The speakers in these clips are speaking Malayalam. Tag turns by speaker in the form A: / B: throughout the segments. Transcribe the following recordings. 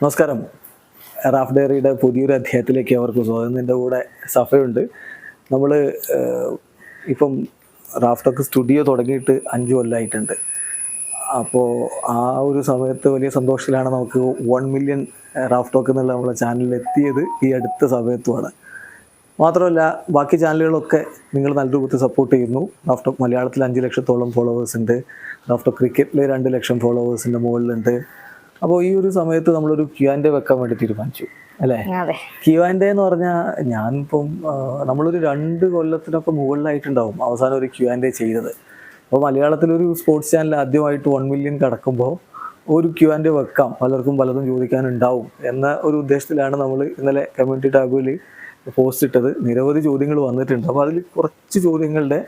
A: നമസ്കാരം. റാഫ് ഡയറിയുടെ പുതിയൊരു അധ്യായത്തിലേക്ക് അവർക്ക് സ്വാഗതം. എന്റെ കൂടെ സഫയുണ്ട് നമ്മൾ ഇപ്പം റാഫ് ടോക്ക് സ്റ്റുഡിയോ തുടങ്ങിയിട്ട് അഞ്ച് കൊല്ലമായിട്ടുണ്ട് അപ്പോൾ ആ ഒരു സമയത്ത് വലിയ സന്തോഷത്തിലാണ് നമുക്ക് വൺ മില്യൺ റാഫ് ടോക്ക് എന്നുള്ള നമ്മളെ ചാനലിൽ എത്തിയത് ഈ അടുത്ത സമയത്തുമാണ്. മാത്രമല്ല ബാക്കി ചാനലുകളൊക്കെ നിങ്ങൾ നല്ല രൂപത്തിൽ സപ്പോർട്ട് ചെയ്യുന്നു. റാഫ് ടോക്ക് മലയാളത്തിൽ അഞ്ച് ലക്ഷത്തോളം ഫോളോവേഴ്സ് ഉണ്ട്. റാഫ് ടോക്ക് ക്രിക്കറ്റിൽ രണ്ട് ലക്ഷം ഫോളോവേഴ്സിന്റെ മുകളിലുണ്ട്. അപ്പോൾ ഈ ഒരു സമയത്ത് നമ്മളൊരു ക്യു ആൻഡ് വെക്കാൻ വേണ്ടി തീരുമാനിച്ചു അല്ലേ? ക്യു ആൻഡ് എന്ന് പറഞ്ഞാൽ ഞാനിപ്പം നമ്മളൊരു രണ്ട് കൊല്ലത്തിനൊക്കെ മുകളിലായിട്ടുണ്ടാവും അവസാനം ഒരു ക്യു ആൻഡ് ചെയ്തത്. അപ്പോൾ മലയാളത്തിലൊരു സ്പോർട്സ് ചാനൽ ആദ്യമായിട്ട് വൺ മില്യൺ കടക്കുമ്പോൾ ഒരു ക്യു ആൻഡ് വെക്കാം പലർക്കും പലതും ചോദിക്കാനുണ്ടാവും എന്ന ഒരു ഉദ്ദേശത്തിലാണ് നമ്മൾ ഇന്നലെ കമ്മ്യൂണിറ്റി ടാബിൽ പോസ്റ്റ് ഇട്ടത്. നിരവധി ചോദ്യങ്ങൾ വന്നിട്ടുണ്ട്. അപ്പോൾ അതിൽ കുറച്ച് ചോദ്യങ്ങളുടെ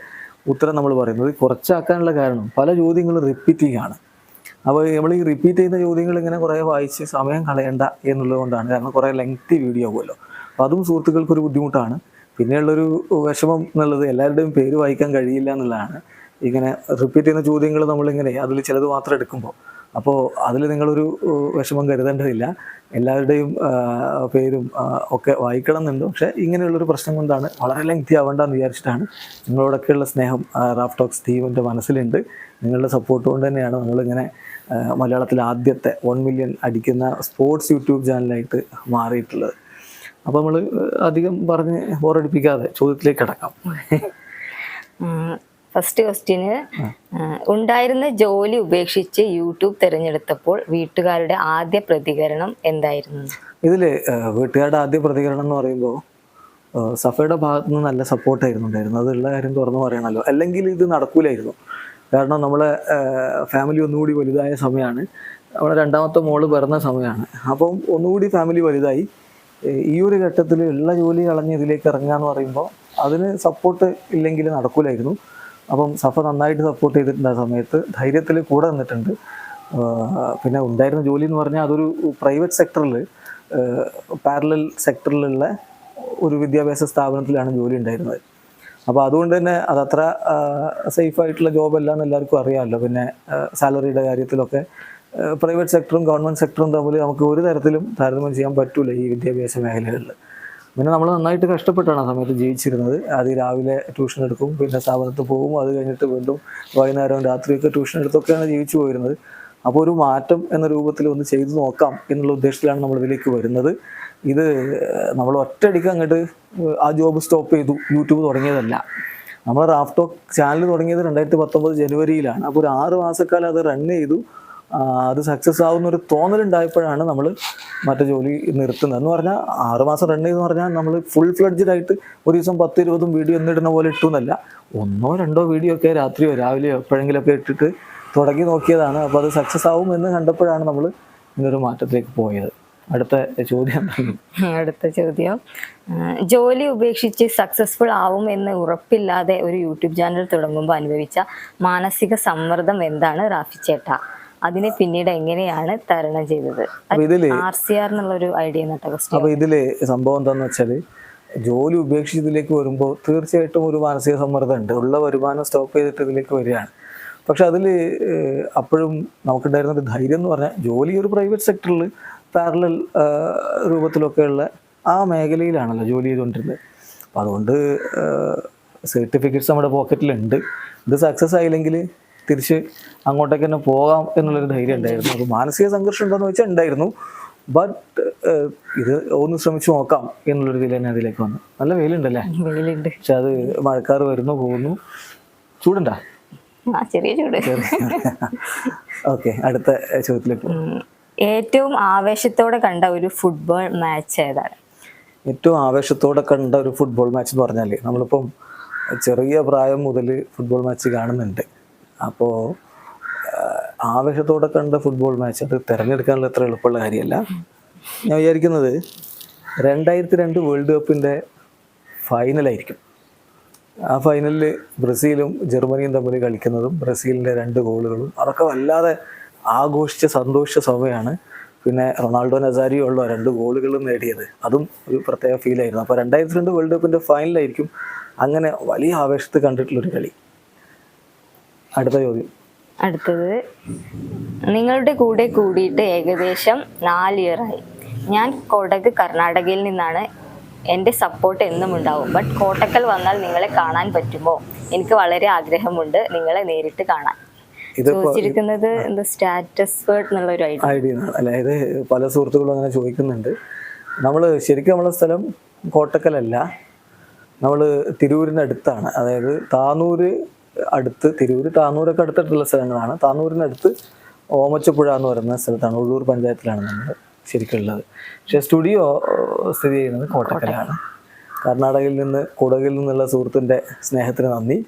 A: ഉത്തരം നമ്മൾ പറയുന്നത് കുറച്ചാക്കാനുള്ള കാരണം പല ചോദ്യങ്ങളും റിപ്പീറ്റിംഗ് ആണ് അപ്പോൾ നമ്മൾ ഈ റിപ്പീറ്റ് ചെയ്യുന്ന ചോദ്യങ്ങൾ ഇങ്ങനെ കുറേ വായിച്ച് സമയം കളയണ്ട എന്നുള്ളതുകൊണ്ടാണ്. കാരണം കുറേ ലെങ്തി വീഡിയോ ആകുമല്ലോ. അപ്പോൾ അതും സുഹൃത്തുക്കൾക്ക് ഒരു ബുദ്ധിമുട്ടാണ്. പിന്നെയുള്ളൊരു വിഷമം എന്നുള്ളത് എല്ലാവരുടെയും പേര് വായിക്കാൻ കഴിയില്ല എന്നുള്ളതാണ്. ഇങ്ങനെ റിപ്പീറ്റ് ചെയ്യുന്ന ചോദ്യങ്ങൾ നമ്മളിങ്ങനെ അതിൽ ചിലത് മാത്രം എടുക്കുമ്പോൾ. അപ്പോൾ അതിൽ നിങ്ങളൊരു വിഷമം കരുതേണ്ടതില്ല. എല്ലാവരുടെയും പേരും ഒക്കെ വായിക്കണം എന്നുണ്ട്. പക്ഷേ ഇങ്ങനെയുള്ളൊരു പ്രശ്നം കൊണ്ടാണ് വളരെ ലെങ്തി ആവേണ്ടെന്ന് വിചാരിച്ചിട്ടാണ് നിങ്ങളോടൊക്കെയുള്ള സ്നേഹം റാഫ്റ്റോക്സ് ടീമിന്റെ മനസ്സിലുണ്ട്. നിങ്ങളുടെ സപ്പോർട്ട് കൊണ്ട് തന്നെയാണ് നമ്മളിങ്ങനെ മലയാളത്തിലെ ആദ്യത്തെ വൺ മില്യൺ അടിക്കുന്ന സ്പോർട്സ് യൂട്യൂബ് ചാനലായിട്ട് മാറിയിട്ടുള്ളത്. അപ്പോൾ നമ്മൾ അധികം പറഞ്ഞ് ബോറടിപ്പിക്കാതെ ചോദ്യത്തിലേക്ക് കിടക്കാം.
B: ഫസ്റ്റ് ക്വസ്റ്റ്യന് ഉണ്ടായിരുന്ന ജോലി ഉപേക്ഷിച്ച് യൂട്യൂബ് തിരഞ്ഞെടുത്തപ്പോൾ വീട്ടുകാരുടെ ആദ്യ പ്രതികരണം എന്തായിരുന്നു?
A: ഇതിൽ വീട്ടുകാരുടെ ആദ്യ പ്രതികരണം എന്ന് പറയുമ്പോൾ സഫയുടെ ഭാഗത്തുനിന്ന് നല്ല സപ്പോർട്ടായിരുന്നു ഉണ്ടായിരുന്നത് അതുള്ള കാര്യം തുറന്നു പറയണമല്ലോ അല്ലെങ്കിൽ ഇത് നടക്കൂലായിരുന്നു. കാരണം നമ്മളെ ഫാമിലി ഒന്നുകൂടി വലുതായ സമയമാണ്. നമ്മളെ രണ്ടാമത്തെ മോൾ പിറന്ന സമയമാണ്. അപ്പം ഒന്നുകൂടി ഫാമിലി വലുതായി ഈ ഒരു ഘട്ടത്തിൽ ഉള്ള ജോലി കളഞ്ഞ് ഇതിലേക്ക് ഇറങ്ങുക എന്ന് പറയുമ്പോൾ അതിന് സപ്പോർട്ട് ഇല്ലെങ്കിൽ നടക്കൂലായിരുന്നു. അപ്പം സഫ നന്നായിട്ട് സപ്പോർട്ട് ചെയ്തിട്ടുണ്ട് ആ സമയത്ത്. ധൈര്യത്തിൽ കൂടെ നിന്നിട്ടുണ്ട്. പിന്നെ ഉണ്ടായിരുന്ന ജോലി എന്ന് പറഞ്ഞാൽ അതൊരു പ്രൈവറ്റ് സെക്ടറിൽ പാരലൽ സെക്ടറിലുള്ള ഒരു വിദ്യാഭ്യാസ സ്ഥാപനത്തിലാണ് ജോലി ഉണ്ടായിരുന്നത്. അപ്പോൾ അതുകൊണ്ട് തന്നെ അതത്ര സേഫ് ആയിട്ടുള്ള ജോബല്ല എന്ന് എല്ലാവർക്കും അറിയാമല്ലോ. പിന്നെ സാലറിയുടെ കാര്യത്തിലൊക്കെ പ്രൈവറ്റ് സെക്ടറും ഗവൺമെന്റ് സെക്ടറും തമ്മിൽ നമുക്ക് ഒരു തരത്തിലും താരതമ്യം ചെയ്യാൻ പറ്റില്ല ഈ വിദ്യാഭ്യാസ മേഖലകളിൽ പിന്നെ നമ്മൾ നന്നായിട്ട് കഷ്ടപ്പെട്ടാണ് ആ സമയത്ത് ജീവിച്ചിരുന്നത്. അത് രാവിലെ ട്യൂഷൻ എടുക്കും പിന്നെ സ്ഥാപനത്തിൽ പോകും. അത് കഴിഞ്ഞിട്ട് വീണ്ടും വൈകുന്നേരം രാത്രിയൊക്കെ ട്യൂഷൻ എടുത്തൊക്കെയാണ് ജീവിച്ചു പോയിരുന്നത്. അപ്പോൾ ഒരു മാറ്റം എന്ന രൂപത്തിൽ ഒന്ന് ചെയ്തു നോക്കാം എന്നുള്ള ഉദ്ദേശത്തിലാണ് നമ്മൾ ഇതിലേക്ക് വരുന്നത്. ഇത് നമ്മൾ ഒറ്റയടിക്ക് അങ്ങോട്ട് ആ ജോബ് സ്റ്റോപ്പ് ചെയ്തു. യൂട്യൂബ് തുടങ്ങിയതല്ല. നമ്മൾ റാഫ്റ്റോ ചാനൽ തുടങ്ങിയത് രണ്ടായിരത്തി പത്തൊമ്പത് ജനുവരിയിലാണ്. അപ്പോൾ ഒരു ആറ് മാസക്കാലം അത് റൺ ചെയ്തു. അത് സക്സസ് ആവുന്ന ഒരു തോന്നലുണ്ടായപ്പോഴാണ് നമ്മൾ മറ്റേ ജോലി നിർത്തുന്നത്. എന്ന് പറഞ്ഞാൽ ആറ് മാസം റൺ ചെയ്തെന്ന് പറഞ്ഞാൽ നമ്മൾ ഫുൾ ഫ്ലഡ്ജഡ് ആയിട്ട് ഒരു ദിവസം പത്ത് ഇരുപതും വീഡിയോ ഒന്നിടുന്ന പോലെ ഇട്ടുന്നല്ല. ഒന്നോ രണ്ടോ വീഡിയോ ഒക്കെ രാത്രിയോ രാവിലെയോ എപ്പോഴെങ്കിലുമൊക്കെ ഇട്ടിട്ട് തുടങ്ങി നോക്കിയതാണ്. അപ്പോൾ അത് സക്സസ് ആവും എന്ന് കണ്ടപ്പോഴാണ് നമ്മൾ ഇങ്ങനൊരു മാറ്റത്തിലേക്ക് പോയത്. അടുത്ത ചോദ്യം.
B: അടുത്ത ചോദ്യം. ജോലി ഉപേക്ഷിച്ച് സക്സസ്ഫുൾ ആവും എന്ന് ഉറപ്പില്ലാതെ ഒരു യൂട്യൂബ് ചാനൽ തുടങ്ങുമ്പോൾ അനുഭവിച്ച മാനസിക സമ്മർദ്ദം എന്താണ് റാഫി ചേട്ട? അതിനെ പിന്നീട് എങ്ങനെയാണ് തരണം ചെയ്തത്?
A: ഇതിൽ
B: ആർ സി ആർ എന്നുള്ളൊരു ഐഡിയ
A: ഇതിൽ സംഭവം എന്താണെന്ന് വെച്ചാൽ ജോലി ഉപേക്ഷിച്ച് ഇതിലേക്ക് വരുമ്പോൾ തീർച്ചയായിട്ടും ഒരു മാനസിക സമ്മർദ്ദം ഉണ്ട്. ഉള്ള വരുമാനം സ്റ്റോപ്പ് ചെയ്തിട്ട് ഇതിലേക്ക് വരികയാണ്. പക്ഷെ അതിൽ അപ്പോഴും നമുക്കുണ്ടായിരുന്ന ഒരു ധൈര്യം എന്ന് പറഞ്ഞാൽ ജോലി ഒരു പ്രൈവറ്റ് സെക്ടറിൽ പാരലൽ രൂപത്തിലൊക്കെയുള്ള ആ മേഖലയിലാണല്ലോ ജോലി ചെയ്തുകൊണ്ടിരുന്നത്. അപ്പോൾ അതുകൊണ്ട് സർട്ടിഫിക്കറ്റ്സ് നമ്മുടെ പോക്കറ്റിലുണ്ട്. ഇത് സക്സസ് ആയില്ലെങ്കിൽ തിരിച്ച് അങ്ങോട്ടേക്ക് തന്നെ പോകാം എന്നുള്ളൊരു ധൈര്യം ഉണ്ടായിരുന്നു. അപ്പോൾ മാനസിക സംഘർഷം ഉണ്ടോയെന്ന് വെച്ചാൽ ഉണ്ടായിരുന്നു. ബട്ട് ഇത് ഒന്ന് ശ്രമിച്ചു നോക്കാം എന്നുള്ളൊരു ഇതിൽ തന്നെ അതിലേക്ക് വന്നു. നല്ല വെയിലുണ്ടല്ലേ?
B: വെയിലുണ്ട്.
A: പക്ഷെ അത് മഴക്കാർ വരുന്നു പോകുന്നു. ചൂടുണ്ടാ?
B: ചെറിയ ചൂട്.
A: ഓക്കെ അടുത്ത ചോദ്യത്തിലേക്ക്.
B: ഏറ്റവും ആവേശത്തോടെ കണ്ട ഒരു ഫുട്ബോൾ മാച്ച് ഏതാണ്?
A: ഏറ്റവും ആവേശത്തോടെ കണ്ട ഒരു ഫുട്ബോൾ മാച്ച് എന്ന് പറഞ്ഞാൽ നമ്മളിപ്പം ചെറിയ പ്രായം മുതൽ ഫുട്ബോൾ മാച്ച് കാണുന്നുണ്ട്. അപ്പോൾ ആവേശത്തോടെ കണ്ട ഫുട്ബോൾ മാച്ച് അത് തിരഞ്ഞെടുക്കാനുള്ള അത്ര എളുപ്പമുള്ള കാര്യമല്ല. ഞാൻ വിചാരിക്കുന്നത് രണ്ടായിരത്തി രണ്ട് വേൾഡ് കപ്പിന്റെ ഫൈനലായിരിക്കും ആ ഫൈനലിൽ ബ്രസീലും ജർമ്മനിയും തമ്മിൽ കളിക്കുന്നതും ബ്രസീലിന്റെ രണ്ട് ഗോളുകളും അതൊക്കെ വല്ലാതെ ആഘോഷിച്ച സന്തോഷ സമയമാണ് പിന്നെ റൊണാൾഡോ നസാരിയോ ഉള്ള രണ്ട് ഗോളുകളും നേടിയത്. അതും ഒരു പ്രത്യേക ഫീൽ ആയിരുന്നു. അപ്പോൾ രണ്ടായിരത്തി രണ്ട് വേൾഡ് കപ്പിന്റെ ഫൈനലായിരിക്കും അങ്ങനെ വലിയ ആവേശത്തിൽ കണ്ടിട്ടുള്ളൊരു കളി. അടുത്ത ചോദ്യം.
B: അടുത്തത്. നിങ്ങളുടെ കൂടെ കൂടിയിട്ട് ഏകദേശം നാല് ഇയറായി ഞാൻ കൊടക് കർണാടകയിൽ നിന്നാണ്. എന്റെ സപ്പോർട്ട് എന്നും ഉണ്ടാവും. ബട്ട് കോട്ടക്കൽ വന്നാൽ നിങ്ങളെ കാണാൻ പറ്റുമോ? എനിക്ക് വളരെ ആഗ്രഹമുണ്ട് നിങ്ങളെ നേരിട്ട് കാണാൻ. ചോദിച്ചിരിക്കുന്നത് സ്റ്റാറ്റസ് വേർഡ് എന്നുള്ള ഒരു ഐഡിയ
A: അതായത് പല സുഹൃത്തുക്കളും അങ്ങനെ ചോദിക്കുന്നുണ്ട്. നമ്മൾ ശരിക്കും നമ്മളെ സ്ഥലം കോട്ടക്കലല്ല. നമ്മൾ തിരൂരിന് അടുത്താണ്. അതായത് താനൂര് അടുത്ത് തിരൂര് താനൂരൊക്കെ അടുത്തിട്ടുള്ള സ്ഥലങ്ങളാണ്. താനൂരിനടുത്ത് ഓമച്ചപ്പുഴ എന്ന് പറയുന്ന സ്ഥലത്താണ്. ഉള്ളൂർ പഞ്ചായത്തിലാണ് നമ്മൾ ശരിക്കുള്ളത്. പക്ഷേ സ്റ്റുഡിയോ സ്ഥിതി ചെയ്യുന്നത് കോട്ടക്കലാണ്. കർണാടകയിൽ നിന്ന് കുടകിൽ നിന്നുള്ള സുഹൃത്തിന്റെ സ്നേഹത്തിന് നന്ദി.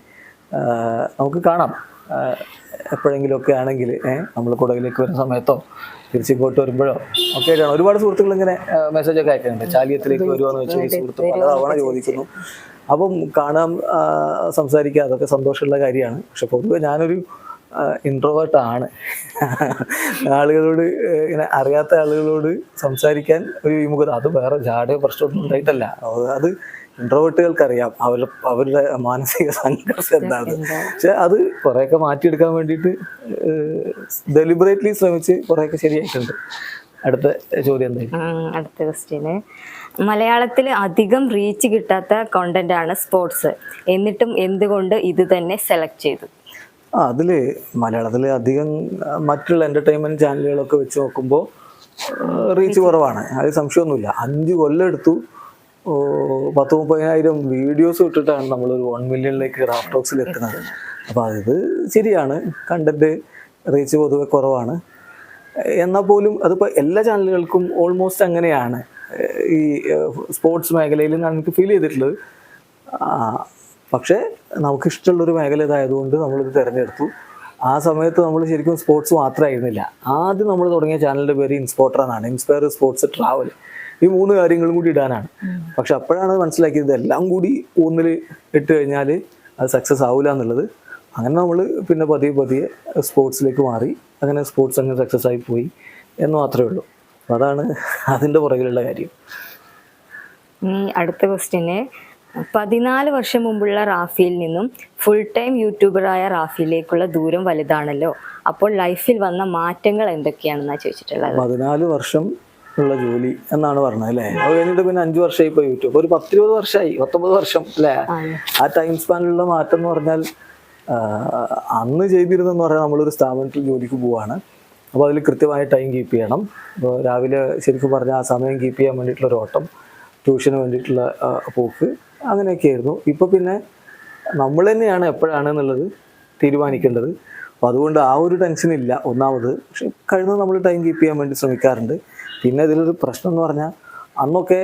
A: നമുക്ക് കാണാം. എപ്പോഴെങ്കിലുമൊക്കെ ആണെങ്കിൽ നമ്മൾ കുടകിലേക്ക് വരുന്ന സമയത്തോ തിരിച്ചിങ്ങോട്ട് വരുമ്പോഴോ ഒക്കെ ആയിട്ടാണ്. ഒരുപാട് സുഹൃത്തുക്കൾ ഇങ്ങനെ മെസ്സേജ് ഒക്കെ അയക്കുന്നുണ്ട് ചാലിയത്തിലേക്ക് വരുവാന്ന് വെച്ചാൽ ഈ സുഹൃത്ത് പലതവണ ചോദിക്കുന്നു. അപ്പം കാണാം ആഹ് സംസാരിക്കുക അതൊക്കെ സന്തോഷമുള്ള കാര്യമാണ്. പക്ഷെ പൊതുവെ ഞാനൊരു ഇൻട്രോവേർട്ടാണ് ആളുകളോട് ഇങ്ങനെ അറിയാത്ത ആളുകളോട് സംസാരിക്കാൻ ഒരു വിമുഖത. അത് വേറെ ജാടയോ പ്രശ്നമൊന്നും ഉണ്ടായിട്ടല്ല. അത് ഇൻട്രോവേർട്ടുകൾക്ക് അറിയാം അവരുടെ അവരുടെ മാനസിക സംഘർഷം എന്താണ് പക്ഷെ അത് കുറേയൊക്കെ മാറ്റിയെടുക്കാൻ വേണ്ടിയിട്ട് ഡെലിബറേറ്റ്ലി ശ്രമിച്ച് കുറേയൊക്കെ ശരിയായിട്ടുണ്ട്. അടുത്ത ചോദ്യം
B: എന്തായാലും അടുത്ത ക്വസ്റ്റ്യന് മലയാളത്തിൽ അധികം റീച്ച് കിട്ടാത്ത കോണ്ടന്റ് ആണ് സ്പോർട്സ് എന്നിട്ടും എന്തുകൊണ്ട് ഇത് തന്നെ സെലക്ട് ചെയ്തു?
A: ആ അതിൽ മലയാളത്തിൽ അധികം മറ്റുള്ള എന്റർടൈൻമെന്റ് ചാനലുകളൊക്കെ വെച്ച് നോക്കുമ്പോൾ റീച്ച് കുറവാണ്. അത് സംശയമൊന്നുമില്ല. അഞ്ച് കൊല്ലം എടുത്തു. പത്ത് മുപ്പതിനായിരം വീഡിയോസ് ഇട്ടിട്ടാണ് നമ്മൾ നമ്മളൊരു വൺ മില്യണിലേക്ക് റാഫ് ടോക്സിൽ എത്തുന്നത്. അപ്പോൾ അത് ശരിയാണ്. കണ്ടന്റ് റീച്ച് പൊതുവെ കുറവാണ്. എന്നാൽ പോലും അതിപ്പോൾ എല്ലാ ചാനലുകൾക്കും ഓൾമോസ്റ്റ് അങ്ങനെയാണ്. ഈ സ്പോർട്സ് മേഖലയിൽ നമുക്ക് ഫീൽ ചെയ്തിട്ടുള്ളത്. പക്ഷേ നമുക്ക് ഇഷ്ടമുള്ളൊരു മേഖല ഇതായതുകൊണ്ട് നമ്മളിത് തിരഞ്ഞെടുത്തു. ആ സമയത്ത് നമ്മൾ ശരിക്കും സ്പോർട്സ് മാത്രമായിരുന്നില്ല. ആദ്യം നമ്മൾ തുടങ്ങിയ ചാനലിന്റെ പേര് ഇൻസ്പോർട്ടർ എന്നാണ്. ഇൻസ്പയർ സ്പോർട്സ് ട്രാവൽ ഈ മൂന്ന് കാര്യങ്ങളും കൂടി ഇടാനാണ്. പക്ഷെ അപ്പോഴാണ് മനസ്സിലാക്കിയത് എല്ലാം കൂടി ഒന്നിൽ ഇട്ട് കഴിഞ്ഞാൽ അത് സക്സസ് ആവില്ല എന്നുള്ളത്. അങ്ങനെ നമ്മൾ പിന്നെ പതിയെ പതിയെ സ്പോർട്സിലേക്ക് മാറി അങ്ങനെ സ്പോർട്സ് അങ്ങനെ സക്സസ് ആയി പോയി എന്ന് മാത്രമേ ഉള്ളൂ. അതാണ് അതിന്റെ പുറകിലുള്ള കാര്യം.
B: അടുത്ത ക്വസ്റ്റ്യന് പതിനാല് വർഷം മുമ്പുള്ള റാഫിയിൽ നിന്നും ഫുൾ ടൈം യൂട്യൂബറായ റാഫിയിലേക്കുള്ള ദൂരം വലുതാണല്ലോ. അപ്പോൾ ലൈഫിൽ വന്ന മാറ്റങ്ങൾ എന്തൊക്കെയാണെന്നാണ് ചോദിച്ചിട്ടുള്ളത്?
A: പതിനാല് വർഷം ഉള്ള ജോലി എന്നാണ് പറഞ്ഞത് അല്ലേ? അത് കഴിഞ്ഞിട്ട് പിന്നെ അഞ്ചു വർഷമായി ഇപ്പൊ യൂട്യൂബ്. ഒരു പത്തിരുപത് വർഷമായി പത്തൊമ്പത് വർഷം അല്ലേ? ആ ടൈം സ്പാനിലുള്ള മാറ്റം എന്ന് പറഞ്ഞാൽ അന്ന് ചെയ്തിരുന്നെന്ന് പറഞ്ഞാൽ നമ്മളൊരു സ്ഥാപനത്തിൽ ജോലിക്ക് പോവാണ്. അപ്പോൾ അതിൽ കൃത്യമായ ടൈം കീപ്പ് ചെയ്യണം. അപ്പോൾ രാവിലെ ശരിക്കും പറഞ്ഞാൽ ആ സമയം കീപ്പ് ചെയ്യാൻ വേണ്ടിയിട്ടുള്ള ഒരു ഓട്ടം ട്യൂഷന് വേണ്ടിയിട്ടുള്ള പോക്ക് അങ്ങനെയൊക്കെ ആയിരുന്നു. ഇപ്പോൾ പിന്നെ നമ്മൾ തന്നെയാണ് എപ്പോഴാണ് എന്നുള്ളത് തീരുമാനിക്കേണ്ടത്. അപ്പോൾ അതുകൊണ്ട് ആ ഒരു ടെൻഷൻ ഇല്ല ഒന്നാമത്. പക്ഷെ കഴിയുന്നത് നമ്മൾ ടൈം കീപ്പ് ചെയ്യാൻ വേണ്ടി ശ്രമിക്കാറുണ്ട്. പിന്നെ ഇതിലൊരു പ്രശ്നം എന്ന് പറഞ്ഞാൽ അന്നൊക്കെ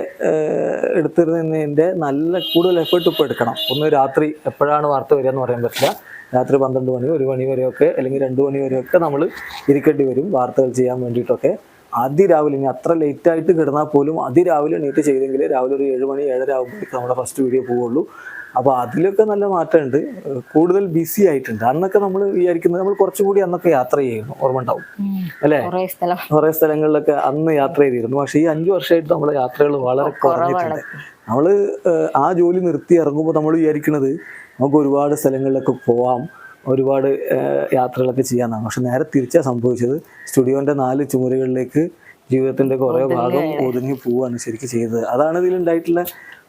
A: എടുത്തിരുന്നതിന്റെ നല്ല കൂടുതൽ എഫേർട്ട് ഇപ്പോൾ എടുക്കണം. ഒന്ന് രാത്രി എപ്പോഴാണ് വാർത്ത വരിക എന്ന് പറയാൻ പറ്റില്ല. രാത്രി പന്ത്രണ്ട് മണി ഒരു മണി വരെയൊക്കെ അല്ലെങ്കിൽ രണ്ട് മണി വരെയൊക്കെ നമ്മൾ ഇരിക്കേണ്ടി വരും വാർത്തകൾ ചെയ്യാൻ വേണ്ടിയിട്ടൊക്കെ. അതിരാവിലെ ഇനി അത്ര ലേറ്റായിട്ട് കിടന്നാൽ പോലും അതിരാവിലെ എണീറ്റ് ചെയ്തെങ്കിൽ രാവിലെ ഒരു ഏഴ് മണി ഏഴര ആകുമ്പോഴേക്കും നമ്മുടെ ഫസ്റ്റ് വീഡിയോ പോവുള്ളൂ. അപ്പോൾ അതിലൊക്കെ നല്ല മാറ്റമുണ്ട്. കൂടുതൽ ബിസി ആയിട്ടുണ്ട്. അന്നൊക്കെ നമ്മൾ വിചാരിക്കുന്നത് നമ്മൾ കുറച്ചും കൂടി അന്നൊക്കെ യാത്ര ചെയ്യുന്നു ഓർമ്മ ഉണ്ടാവും. അല്ലേ?
B: കുറേ സ്ഥലം.
A: കുറേ സ്ഥലങ്ങളിലൊക്കെ അന്ന് യാത്ര ചെയ്തിരുന്നു. പക്ഷേ ഈ അഞ്ചു വർഷമായിട്ട് നമ്മുടെ യാത്രകൾ വളരെ കുറഞ്ഞിട്ടുണ്ട്. നമ്മൾ ആ ജോലി നിർത്തി ഇറങ്ങുമ്പോൾ നമ്മൾ വിചാരിക്കുന്നത് നമുക്ക് ഒരുപാട് സ്ഥലങ്ങളിലൊക്കെ പോവാം. ഒരുപാട് യാത്രകളൊക്കെ ചെയ്യാമെന്നാണ് പക്ഷെ നേരെ തിരിച്ചാണ് സംഭവിച്ചത്. സ്റ്റുഡിയോന്റെ നാല് ചുമരുകളിലേക്ക് ജീവിതത്തിന്റെ കുറേ ഭാഗം ഒതുങ്ങി പോവുകയാണ് ശരിക്കും ചെയ്തത്. അതാണ് ഇതിലുണ്ടായിട്ടുള്ള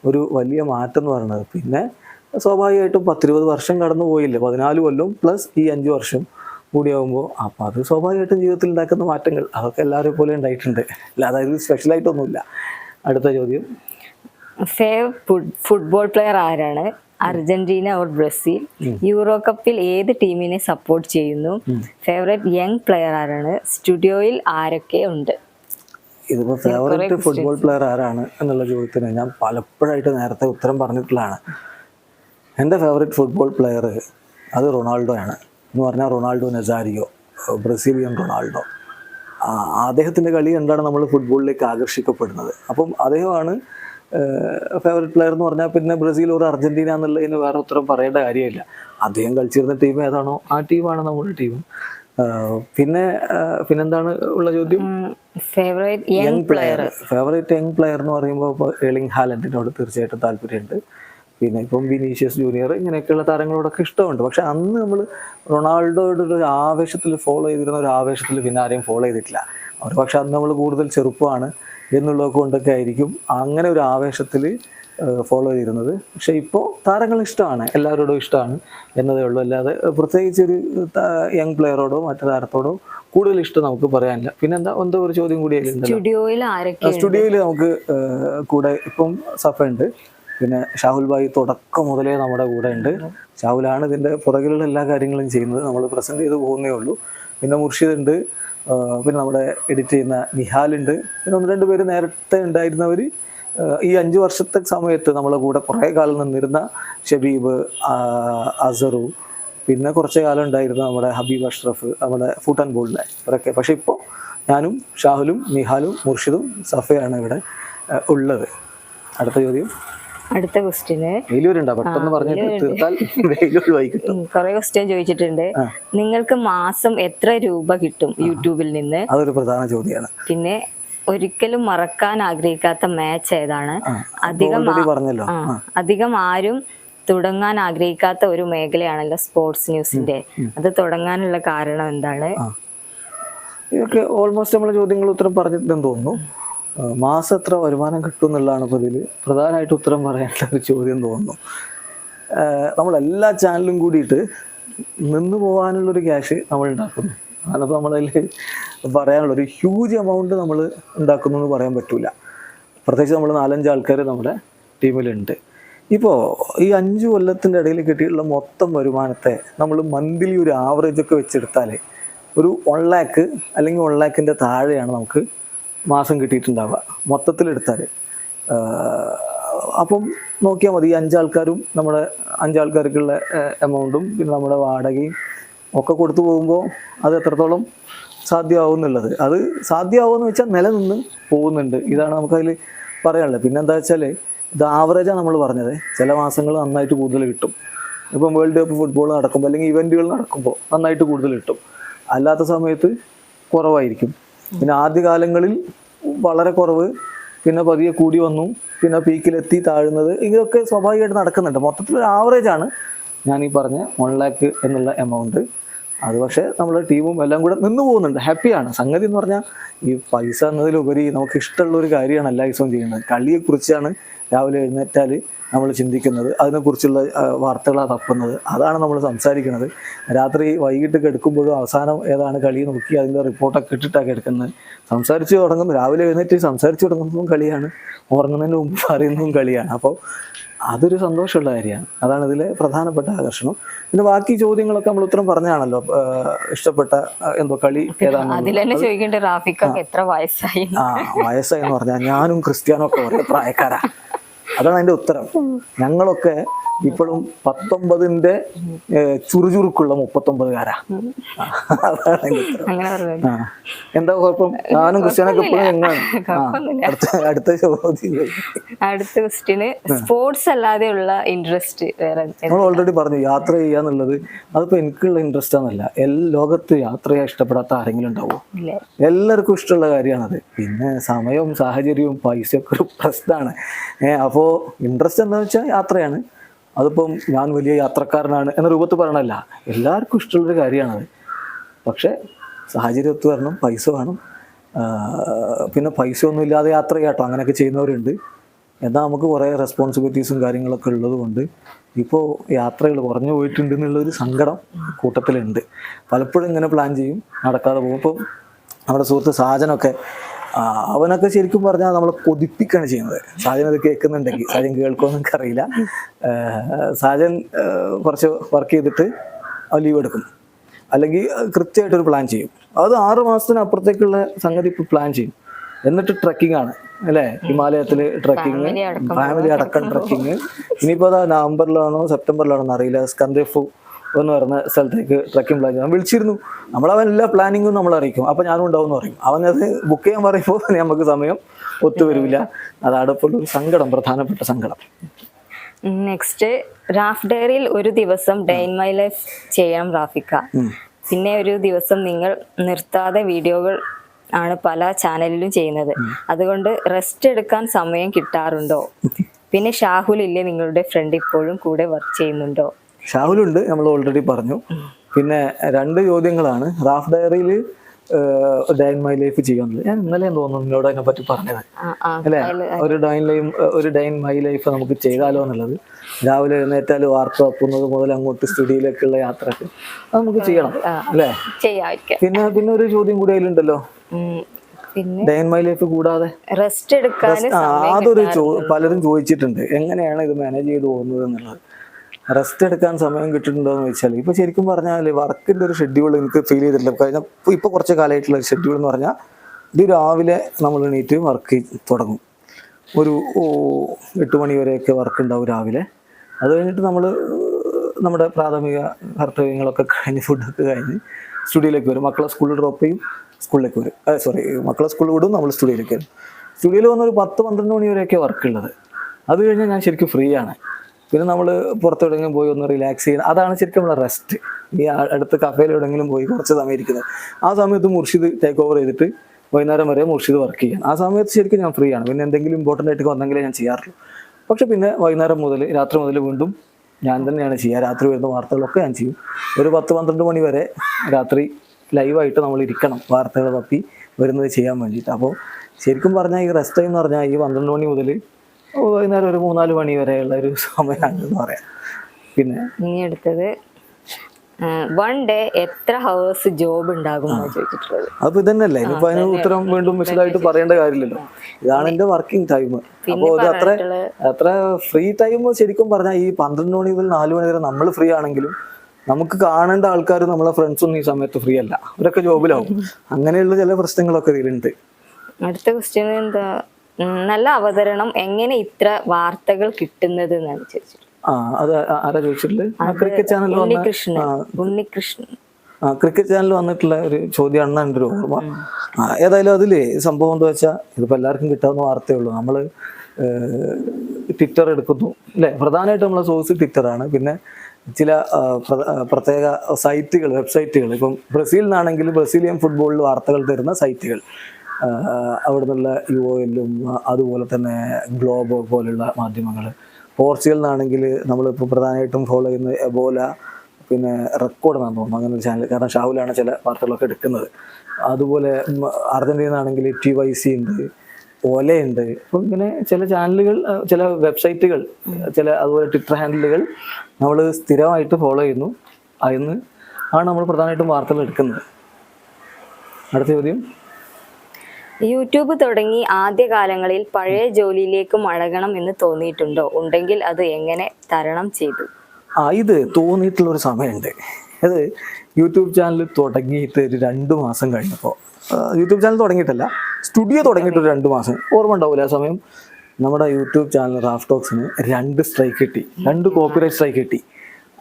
A: ഒരു വലിയ മാറ്റം എന്ന് പറയുന്നത്. പിന്നെ സ്വാഭാവികമായിട്ടും പത്തിരുപത് വർഷം കടന്നു പോയില്ലേ? പതിനാല് കൊല്ലം പ്ലസ് ഈ അഞ്ച് വർഷം കൂടിയാകുമ്പോൾ അപ്പം അത് സ്വാഭാവികമായിട്ടും ജീവിതത്തിൽ ഉണ്ടാക്കുന്ന മാറ്റങ്ങൾ. അതൊക്കെ എല്ലാവരെയും പോലെ ഉണ്ടായിട്ടുണ്ട്. അല്ല അതായത് സ്പെഷ്യലായിട്ടൊന്നുമില്ല അടുത്ത ചോദ്യം.
B: ഫേവ് ഫുട്ബോൾ പ്ലെയർ ആരാണ്? Argentina or Brazil? യൂറോ കപ്പിൽ ഏത് ടീമിനെ സപ്പോർട്ട് ചെയ്യുന്നു? ഫേവറേറ്റ് യങ് പ്ലെയർ ആരാണ്? സ്റ്റുഡിയോയിൽ ആരൊക്കെ ഉണ്ട്?
A: ഇതിപ്പോൾ ഫേവറേറ്റ് ഫുട്ബോൾ പ്ലെയർ ആരാണ് എന്നുള്ള ചോദ്യത്തിന് ഞാൻ പലപ്പോഴായിട്ട് നേരത്തെ ഉത്തരം പറഞ്ഞിട്ടുള്ളതാണ്. എന്റെ ഫേവറേറ്റ് ഫുട്ബോൾ പ്ലെയർ അത് റൊണാൾഡോ ആണ് എന്ന് പറഞ്ഞാൽ റൊണാൾഡോ നെസാരിയോ ബ്രസീലിയൻ റൊണാൾഡോ. ആ, അദ്ദേഹത്തിന്റെ കളി എന്താണ് നമ്മൾ ഫുട്ബോളിലേക്ക് ആകർഷിക്കപ്പെടുന്നത്. അപ്പം അദ്ദേഹമാണ് ഫേവറേറ്റ് പ്ലെയർ എന്ന് പറഞ്ഞാൽ പിന്നെ ബ്രസീൽ ഒരു അർജന്റീന എന്നുള്ളതിന് വേറെ ഉത്തരം പറയേണ്ട കാര്യമില്ല. അദ്ദേഹം കളിച്ചിരുന്ന ടീം ഏതാണോ ആ ടീമാണ് നമ്മുടെ ടീം പിന്നെ പിന്നെന്താണ് ഉള്ള ചോദ്യം?
B: Favourite young
A: player favourite young player എന്ന് പറയുമ്പോൾ ഇപ്പോൾ ഏളിംഗ് ഹാലൻഡിനോട് തീർച്ചയായിട്ടും താല്പര്യമുണ്ട്. പിന്നെ ഇപ്പം വിനീഷ്യസ് ജൂനിയർ ഇങ്ങനെയൊക്കെയുള്ള താരങ്ങളോടൊക്കെ ഇഷ്ടമുണ്ട്. പക്ഷെ അന്ന് നമ്മൾ റൊണാൾഡോയുടെ ഒരു ആവേശത്തിൽ ഫോളോ ചെയ്തിരുന്ന ഒരു ആവേശത്തിൽ പിന്നെ ആരെയും ഫോളോ ചെയ്തിട്ടില്ല. അവർ പക്ഷെ അന്ന് നമ്മൾ കൂടുതൽ ചെറുപ്പമാണ് എന്നുള്ളതൊക്കെ കൊണ്ടൊക്കെ ആയിരിക്കും. അങ്ങനെ ഒരു ആവേശത്തിൽ ഫോളോ ചെയ്തിരുന്നത്. പക്ഷെ ഇപ്പോൾ താരങ്ങൾ ഇഷ്ടമാണ്. എല്ലാവരോടും ഇഷ്ടമാണ് എന്നതേ ഉള്ളൂ. അല്ലാതെ പ്രത്യേകിച്ച് ഒരു യങ് പ്ലെയറോടോ മറ്റു താരത്തോടോ കൂടുതൽ ഇഷ്ടം നമുക്ക് പറയാനില്ല. പിന്നെന്താ എന്തോ ഒരു ചോദ്യം കൂടി
B: സ്റ്റുഡിയോയിൽ
A: നമുക്ക് കൂടെ ഇപ്പം സഫ ഉണ്ട്. പിന്നെ ഷാഹുൽ ഭായി തുടക്കം മുതലേ നമ്മുടെ കൂടെ ഉണ്ട്. ഷാഹുലാണ് ഇതിന്റെ പുറകിലുള്ള എല്ലാ കാര്യങ്ങളും ചെയ്യുന്നത്. നമ്മൾ പ്രസന്റ് ചെയ്ത് പോകുന്നേ ഉള്ളൂ. പിന്നെ മുർഷിദ് ഉണ്ട്. പിന്നെ നമ്മുടെ എഡിറ്റ് ചെയ്യുന്ന നിഹാലുണ്ട് പിന്നെ ഒന്ന് രണ്ട് പേര് നേരത്തെ ഉണ്ടായിരുന്നവർ ഈ അഞ്ച് വർഷത്തെ സമയത്ത് നമ്മളെ കൂടെ കുറേ കാലം നിന്നിരുന്ന ഷബീബ് അസറു പിന്നെ കുറച്ച് കാലം ഉണ്ടായിരുന്ന നമ്മുടെ ഹബീബ് അഷ്റഫ് നമ്മുടെ ഫുട്ട് ആൻഡ് ബോളിലെ ഇവരൊക്കെ. പക്ഷെ ഇപ്പോൾ ഞാനും ഷാഹുലും നിഹാലും മുർഷിദും സഫയാണ് ഇവിടെ ഉള്ളത്. അടുത്ത ചോദ്യം?
B: അടുത്ത ക്വസ്റ്റ്യന് കുറെ ക്വസ്റ്റ്യൻ ചോദിച്ചിട്ടുണ്ട്. നിങ്ങൾക്ക് മാസം എത്ര രൂപ കിട്ടും യൂട്യൂബിൽ നിന്ന്?
A: അതൊരു പ്രധാന ചോദ്യമാണ്
B: പിന്നെ ഒരിക്കലും മറക്കാൻ ആഗ്രഹിക്കാത്ത മാച്ച് ഏതാണ്? അധികം
A: പറഞ്ഞല്ലോ.
B: അധികം ആരും തുടങ്ങാൻ ആഗ്രഹിക്കാത്ത ഒരു മേഖലയാണല്ലോ സ്പോർട്സ് ന്യൂസിന്റെ അത് തുടങ്ങാനുള്ള കാരണം എന്താണ്?
A: ഇതൊക്കെ ഓൾമോസ്റ്റ് നമ്മളെ ചോദ്യങ്ങൾ ഉത്തരം പറഞ്ഞിട്ടുണ്ടെന്ന് തോന്നുന്നു. മാസം എത്ര വരുമാനം കിട്ടും എന്നുള്ളതാണ് ഇപ്പോൾ ഇതിൽ പ്രധാനമായിട്ട് ഉത്തരം പറയാനുള്ള ഒരു ചോദ്യം തോന്നുന്നു. നമ്മളെല്ലാ ചാനലും കൂടിയിട്ട് നിന്ന് പോകാനുള്ളൊരു ക്യാഷ് നമ്മൾ ഉണ്ടാക്കുന്നു. അതിപ്പോൾ നമ്മളതിൽ പറയാനുള്ള ഒരു ഹ്യൂജ് എമൗണ്ട് നമ്മൾ ഉണ്ടാക്കുന്നു എന്ന് പറയാൻ പറ്റില്ല പ്രത്യേകിച്ച് നമ്മൾ നാലഞ്ച് ആൾക്കാർ നമ്മുടെ ടീമിലുണ്ട്. ഇപ്പോൾ ഈ അഞ്ച് കൊല്ലത്തിന്റെ ഇടയിൽ കിട്ടിയിട്ടുള്ള മൊത്തം വരുമാനത്തെ നമ്മൾ മന്ത്ലി ഒരു ആവറേജ് ഒക്കെ വെച്ചെടുത്താൽ ഒരു വൺ ലാക്ക് അല്ലെങ്കിൽ വൺ ലാക്കിന്റെ താഴെയാണ് നമുക്ക് മാസം കിട്ടിയിട്ടുണ്ടാവുക. മൊത്തത്തിലെടുത്താൽ അപ്പം നോക്കിയാൽ മതി അഞ്ചാൾക്കാരും നമ്മുടെ അഞ്ചാൾക്കാർക്കുള്ള എമൗണ്ടും പിന്നെ നമ്മുടെ വാടകയും ഒക്കെ കൊടുത്തു പോകുമ്പോൾ അത് എത്രത്തോളം സാധ്യമാവുന്നുള്ളത്. അത് സാധ്യമാവുമെന്ന് വെച്ചാൽ നിലനിന്ന് പോകുന്നുണ്ട്. ഇതാണ് നമുക്കതിൽ പറയാനുള്ളത്. പിന്നെ എന്താ വെച്ചാൽ ഇത് ആവറേജാണ് നമ്മൾ പറഞ്ഞത്. ചില മാസങ്ങൾ നന്നായിട്ട് കൂടുതൽ കിട്ടും. ഇപ്പം വേൾഡ് കപ്പ് ഫുട്ബോൾ നടക്കുമ്പോൾ അല്ലെങ്കിൽ ഇവന്റുകൾ നടക്കുമ്പോൾ നന്നായിട്ട് കൂടുതൽ കിട്ടും. അല്ലാത്ത സമയത്ത് കുറവായിരിക്കും. പിന്നെ ആദ്യകാലങ്ങളിൽ വളരെ കുറവ്. പിന്നെ പതിയെ കൂടി വന്നു. പിന്നെ പീക്കിലെത്തി താഴുന്നത്. ഇതൊക്കെ സ്വാഭാവികമായിട്ട് നടക്കുന്നുണ്ട്. മൊത്തത്തിൽ ഒരു ആവറേജാണ് ഞാൻ ഈ പറഞ്ഞ വൺ ലാക്ക് എന്നുള്ള എമൗണ്ട് അത് പക്ഷേ നമ്മുടെ ടീമും എല്ലാം കൂടെ നിന്ന് പോകുന്നുണ്ട്. ഹാപ്പിയാണ് സംഗതി എന്ന് പറഞ്ഞാൽ ഈ പൈസ എന്നതിലുപരി നമുക്ക് ഇഷ്ടമുള്ള ഒരു കാര്യമാണ് എല്ലാ ദിവസവും ചെയ്യുന്നത്. കളിയെക്കുറിച്ചാണ് രാവിലെ എഴുന്നേറ്റാൽ നമ്മൾ ചിന്തിക്കുന്നത്. അതിനെക്കുറിച്ചുള്ള വാർത്തകളാണ് തപ്പുന്നത്. അതാണ് നമ്മൾ സംസാരിക്കുന്നത്. രാത്രി വൈകിട്ട് കിടക്കുമ്പോഴും അവസാനം ഏതാണ് കളി നോക്കി അതിന്റെ റിപ്പോർട്ടൊക്കെ ഇട്ടിട്ടാണ് കിടക്കുന്നത്. സംസാരിച്ച് തുടങ്ങുന്നു. രാവിലെ എഴുന്നേറ്റ് സംസാരിച്ച് തുടങ്ങുന്നതും കളിയാണ്. ഉറങ്ങുന്നതിന് മുമ്പ് പറയുന്നതും കളിയാണ്. അപ്പോൾ അതൊരു സന്തോഷമുള്ള കാര്യമാണ്. അതാണ് ഇതിലെ പ്രധാനപ്പെട്ട ആകർഷണം. പിന്നെ ബാക്കി ചോദ്യങ്ങളൊക്കെ നമ്മൾ ഉത്തരം പറഞ്ഞാണല്ലോ ഇഷ്ടപ്പെട്ട എന്തോ കളി ഏതാണ്
B: എത്ര വയസ്സായി
A: ആ വയസ്സായി എന്ന് പറഞ്ഞാൽ ഞാനും ക്രിസ്ത്യാനോ ഒക്കെ ഒരേ പ്രായക്കാരാ. അതാണ് അതിന്റെ ഉത്തരം. ഞങ്ങളൊക്കെ ഇപ്പോഴും പത്തൊമ്പതിന്റെ ചുറുചുറുക്കുള്ള മുപ്പത്തൊമ്പതുകാരാ. എന്താ കുഴപ്പം? ഞാനും ക്രിസ്ത്യാനൊക്കെ ഇപ്പോഴും ആ. അടുത്ത അടുത്ത ചോദ്യം
B: അടുത്ത ക്വസ്റ്റ്യന് സ്പോർട്സ് അല്ലാതെ ഉള്ള ഇൻട്രസ്റ്റ് വേറെ?
A: നമ്മൾ ഓൾറെഡി പറഞ്ഞു യാത്ര ചെയ്യാന്നുള്ളത് അതിപ്പോ എനിക്കുള്ള ഇൻട്രസ്റ്റ് ആണെന്നല്ല എല്ലാ ലോകത്ത് യാത്ര ചെയ്യാൻ ഇഷ്ടപ്പെടാത്ത ആരെങ്കിലും
B: ഉണ്ടാവോ?
A: എല്ലാവർക്കും ഇഷ്ടമുള്ള കാര്യമാണത്. പിന്നെ സമയവും സാഹചര്യവും പൈസയൊക്കെ ഒരു പ്രശ്നമാണ്. ഏഹ് അപ്പോൾ ഇൻട്രസ്റ്റ് എന്താണെന്ന് വെച്ചാൽ യാത്രയാണ്. അതിപ്പം ഞാൻ വലിയ യാത്രക്കാരനാണ് എന്ന രൂപത്തിൽ പറയണല്ല എല്ലാവർക്കും ഇഷ്ടമുള്ളൊരു കാര്യമാണത് പക്ഷേ സാഹചര്യം ഒത്തു വരണം പൈസ വേണം. പിന്നെ പൈസ ഒന്നും ഇല്ലാതെ യാത്ര ചെയ്യാട്ടോ അങ്ങനെയൊക്കെ ചെയ്യുന്നവരുണ്ട്. എന്നാൽ നമുക്ക് കുറേ റെസ്പോൺസിബിലിറ്റീസും കാര്യങ്ങളൊക്കെ ഉള്ളതുകൊണ്ട് ഇപ്പോൾ യാത്രകൾ കുറഞ്ഞു പോയിട്ടുണ്ട് എന്നുള്ളൊരു സങ്കടം കൂട്ടത്തിലുണ്ട്. പലപ്പോഴും ഇങ്ങനെ പ്ലാൻ ചെയ്യും നടക്കാതെ പോകും. ഇപ്പം നമ്മുടെ സുഹൃത്ത് സാജനൊക്കെ അവനൊക്കെ ശരിക്കും പറഞ്ഞാൽ നമ്മളെ കൊതിപ്പിക്കാണ് ചെയ്യുന്നത്. സാജൻ അത് കേൾക്കുന്നുണ്ടെങ്കിൽ. സാജൻ കേൾക്കുമെന്ന് എനിക്കറിയില്ല. അറിയില്ല സാജൻ കുറച്ച് വർക്ക് ചെയ്തിട്ട് ലീവ് എടുക്കും. അല്ലെങ്കിൽ കൃത്യമായിട്ടൊരു പ്ലാൻ ചെയ്യും. അത് ആറ് മാസത്തിനപ്പുറത്തേക്കുള്ള സംഗതി ഇപ്പോൾ പ്ലാൻ ചെയ്യും. എന്നിട്ട് ട്രക്കിംഗ് ആണ്. അല്ലേ? ഹിമാലയത്തിൽ ട്രക്കിംഗ് ഫാമിലി അടക്കം ട്രക്കിംഗ് ഇനിയിപ്പോൾ അതാ നവംബറിലാണോ സെപ്റ്റംബറിലാണോ എന്നറിയില്ല അറിയില്ല. സ്കന്ദേഫു എന്ന് പറഞ്ഞ സ്ഥലത്തേക്ക് ട്രക്കിംഗ് പ്ലാൻ ചെയ്യാൻ വിളിച്ചിരുന്നു. നമ്മളവൻ എല്ലാ പ്ലാനിങ്ങും നമ്മൾ അറിയിക്കും. അപ്പം ഞാനും ഉണ്ടാവും എന്ന് പറയും അവനത് ബുക്ക് ചെയ്യാൻ പറയുമ്പോൾ നമുക്ക് സമയം ഒത്തുവരില്ല അതാണ് ഇപ്പോൾ ഒരു സങ്കടം പ്രധാനപ്പെട്ട സങ്കടം.
B: നെക്സ്റ്റ് റാഫ് ഡയറിയിൽ ഒരു ദിവസം ഡെയിൻ ഇൻ മൈ ലൈഫ് ചെയ്യാം റാഫിക്ക. പിന്നെ ഒരു ദിവസം നിങ്ങൾ നിർത്താതെ വീഡിയോകൾ ആണ് പല ചാനലിലും ചെയ്യുന്നത്. അതുകൊണ്ട് റെസ്റ്റ് എടുക്കാൻ സമയം കിട്ടാറുണ്ടോ? പിന്നെ ഷാഹുൽ ഇല്ലേ നിങ്ങളുടെ ഫ്രണ്ട് ഇപ്പോഴും കൂടെ വർക്ക് ചെയ്യുന്നുണ്ടോ?
A: ഷാഹുലുണ്ട് നമ്മൾ ഓൾറെഡി പറഞ്ഞു. പിന്നെ രണ്ട് ചോദ്യങ്ങളാണ്. റാഫ് ഡയറിയിൽ ഡേ ഇൻ മൈ ലൈഫ് ചെയ്യാന്നുള്ളത് ഞാൻ ഇന്നലെ തോന്നുന്നു നിന്നോട് അതിനെ പറ്റി പറഞ്ഞത്. അല്ലേ? ഒരു ഡൈൻ ലൈഫ് ഒരു ഡൈൻ മൈ ലൈഫ് നമുക്ക് ചെയ്താലോ എന്നുള്ളത്. രാവിലെ എഴുന്നേറ്റാൽ വാർത്ത വെക്കുന്നത് മുതൽ അങ്ങോട്ട് സ്റ്റുഡിയോയിലേക്കുള്ള യാത്ര അത് നമുക്ക് ചെയ്യണം. അല്ലേ? പിന്നെ പിന്നെ ഒരു ചോദ്യം കൂടി അതിലുണ്ടല്ലോ.
B: ഉം. പിന്നെ?
A: ഡേ ഇൻ മൈ ലൈഫ് കൂടാതെ?
B: റെസ്റ്റ്
A: എടുക്കാൻ അതൊരു പലരും ചോദിച്ചിട്ടുണ്ട്. എങ്ങനെയാണ് ഇത് മാനേജ് ചെയ്ത് പോകുന്നത് എന്നുള്ളത്? റെസ്റ്റ് എടുക്കാൻ സമയം കിട്ടിയിട്ടുണ്ടോ എന്ന് വെച്ചാൽ ഇപ്പൊ ശരിക്കും പറഞ്ഞാൽ വർക്കിന്റെ ഒരു ഷെഡ്യൂൾ എനിക്ക് ഫീൽ ചെയ്തിട്ടില്ല. കഴിഞ്ഞ ഇപ്പൊ- ഇപ്പൊ കുറച്ച് കാലമായിട്ടുള്ള ഷെഡ്യൂൾ എന്ന് പറഞ്ഞാൽ ഇത് രാവിലെ നമ്മൾ എണീറ്റ് വർക്ക് തുടങ്ങും. ഒരു എട്ട് മണി വരെയൊക്കെ വർക്ക് ഉണ്ടാവും രാവിലെ. അത് കഴിഞ്ഞിട്ട് നമ്മൾ നമ്മുടെ പ്രാഥമിക കർത്തവ്യങ്ങളൊക്കെ കഴിഞ്ഞ് ഫുഡൊക്കെ കഴിഞ്ഞ് സ്റ്റുഡിയോയിലേക്ക് വരും. മക്കളെ സ്കൂളിൽ ഡ്രോപ്പ് ചെയ്യും സ്കൂളിലേക്ക് വരും. സോറി മക്കളെ സ്കൂളിൽ വിടും നമ്മൾ സ്റ്റുഡിയോയിലേക്ക് വരും. സ്റ്റുഡിയോയിൽ വന്നൊരു പത്ത് പന്ത്രണ്ട് മണി വരെയൊക്കെ വർക്ക് ഉള്ളത്. അത് കഴിഞ്ഞാൽ ഞാൻ ശരിക്കും ഫ്രീ ആണ്. പിന്നെ നമ്മൾ പുറത്തെവിടെങ്കിലും പോയി ഒന്ന് റിലാക്സ് ചെയ്യണം. അതാണ് ശരിക്കും നമ്മളെ റെസ്റ്റ് ഈ അടുത്ത കഫേയിൽ പോയി കുറച്ച് സമയം ഇരിക്കുന്നത്. ആ സമയത്ത് മുർഷിദ് ടേക്ക് ഓവർ ചെയ്തിട്ട് വൈകുന്നേരം വരെ മുർഷിദ് വർക്ക് ചെയ്യാൻ ആ സമയത്ത് ശരിക്കും ഞാൻ ഫ്രീ ആണ്. പിന്നെ എന്തെങ്കിലും ഇമ്പോർട്ടന്റ് ആയിട്ട് വന്നെങ്കിലേ ഞാൻ ചെയ്യാറുള്ളൂ. പക്ഷെ പിന്നെ വൈകുന്നേരം മുതൽ രാത്രി മുതൽ വീണ്ടും ഞാൻ തന്നെയാണ് ചെയ്യുക. രാത്രി വരുന്ന വാർത്തകളൊക്കെ ഞാൻ ചെയ്യും. ഒരു പത്ത് പന്ത്രണ്ട് മണി വരെ രാത്രി ലൈവായിട്ട് നമ്മൾ ഇരിക്കണം. വാർത്തകൾ തപ്പി വരുന്നത് ചെയ്യാൻ വേണ്ടിയിട്ട്. അപ്പോൾ ശരിക്കും പറഞ്ഞാൽ ഈ റെസ്റ്റ് ടൈം എന്ന് പറഞ്ഞാൽ ഈ പന്ത്രണ്ട് മണി മുതൽ വൈകുന്നേരം ഒരു മൂന്നാൽ മണി വരെയുള്ള ഒരു സമയമാണ് എന്ന് പറയാം. പിന്നെ
B: ഇനി അടുത്തത് വൺ ഡേ എത്ര ഹവേഴ്സ് ജോബ് ഉണ്ടാകും ചോദിച്ചിട്ടുള്ളത്.
A: അപ്പൊ ഇതന്നെയല്ലേ? ഇനിയിപ്പോ അതിന് ഉത്തരം വീണ്ടും വിശദമായിട്ട് പറയേണ്ട കാര്യമില്ലല്ലോ. ഇതാണ് എന്റെ വർക്കിംഗ് ടൈം അപ്പോൾ ഇത് അത്ര അത്ര ഫ്രീ ടൈം ശരിക്കും പറഞ്ഞാൽ ഈ പന്ത്രണ്ട് മണി മുതൽ നാല് മണി വരെ നമ്മൾ ഫ്രീ ആണെങ്കിലും നമുക്ക് കാണേണ്ട ആൾക്കാർ നമ്മളെ ഫ്രണ്ട്സൊന്നും ഈ സമയത്ത് ഫ്രീ അല്ല. അവരൊക്കെ ജോബിലാവും അങ്ങനെയുള്ള ചില പ്രശ്നങ്ങളൊക്കെ ഇതിലുണ്ട്.
B: അടുത്ത ക്വസ്റ്റ്യൻ എന്താ? നല്ല അവതരണം എങ്ങനെ ഇത്ര വാർത്തകൾ കിട്ടുന്നത് എന്നാണ്
A: അത് ആരാ ക്രിക്കറ്റ്
B: ഉണ്ണികൃഷ്ണൻ ഉണ്ണികൃഷ്ണൻ.
A: ക്രിക്കറ്റ് ചാനലിൽ വന്നിട്ടുള്ള ഒരു ചോദ്യമാണെന്ന് എന്റെ ഒരു ഓർമ്മ. ഏതായാലും അതിൽ സംഭവം എന്താ വെച്ചാൽ ഇതിപ്പോൾ എല്ലാവർക്കും കിട്ടാവുന്ന വാർത്തയേ ഉള്ളൂ. നമ്മൾ ട്വിറ്റർ എടുക്കുന്നു അല്ലേ? പ്രധാനമായിട്ട് നമ്മളെ സോഴ്സ് ട്വിറ്ററാണ് പിന്നെ ചില പ്രത്യേക സൈറ്റുകൾ വെബ്സൈറ്റുകൾ ഇപ്പം ബ്രസീലിനാണെങ്കിൽ ബ്രസീലിയൻ ഫുട്ബോളിൽ വാർത്തകൾ തരുന്ന സൈറ്റുകൾ അവിടെ നിന്നുള്ള യു എല്ലും അതുപോലെ തന്നെ ഗ്ലോബോ പോലുള്ള മാധ്യമങ്ങൾ. പോർച്ചുഗലിൽ നിന്നാണെങ്കിൽ നമ്മളിപ്പോൾ പ്രധാനമായിട്ടും ഫോളോ ചെയ്യുന്നത് എബോല പിന്നെ റെക്കോർഡ് എന്നാണ് തോന്നുന്നു അങ്ങനെ ഒരു ചാനൽ കാരണം ഷാഹുലാണ് ചില വാർത്തകളൊക്കെ എടുക്കുന്നത്. അതുപോലെ അർജന്റീന ആണെങ്കിൽ ടി വൈ സി ഉണ്ട് ഓലയുണ്ട് അപ്പം ഇങ്ങനെ ചില ചാനലുകൾ ചില വെബ്സൈറ്റുകൾ ചില അതുപോലെ ട്വിറ്റർ ഹാൻഡിലുകൾ നമ്മൾ സ്ഥിരമായിട്ട് ഫോളോ ചെയ്യുന്നു. അതിന്ന് ആണ് നമ്മൾ പ്രധാനമായിട്ടും വാർത്തകൾ എടുക്കുന്നത്. അടുത്ത ചോദ്യം.
B: യൂട്യൂബ് തുടങ്ങി ആദ്യ കാലങ്ങളിൽ പഴയ ജോലിയിലേക്ക് മടങ്ങണം എന്ന് തോന്നിയിട്ടുണ്ടോ? ഉണ്ടെങ്കിൽ അത് എങ്ങനെ തരണം ചെയ്തു?
A: ആ ഇത് തോന്നിയിട്ടുള്ള ഒരു സമയമുണ്ട്. അത് യൂട്യൂബ് ചാനൽ തുടങ്ങിയിട്ട് ഒരു രണ്ട് മാസം കഴിഞ്ഞപ്പോൾ. യൂട്യൂബ് ചാനൽ തുടങ്ങിയിട്ടല്ല സ്റ്റുഡിയോ തുടങ്ങിയിട്ട് ഒരു രണ്ട് മാസം. ഓർമ്മ ഉണ്ടാവില്ല ആ സമയം? നമ്മുടെ യൂട്യൂബ് ചാനൽ റാഫ് ടോക്സിന് രണ്ട് സ്ട്രൈക്ക് കിട്ടി. രണ്ട് കോപ്പിറൈറ്റ് സ്ട്രൈക്ക് കിട്ടി.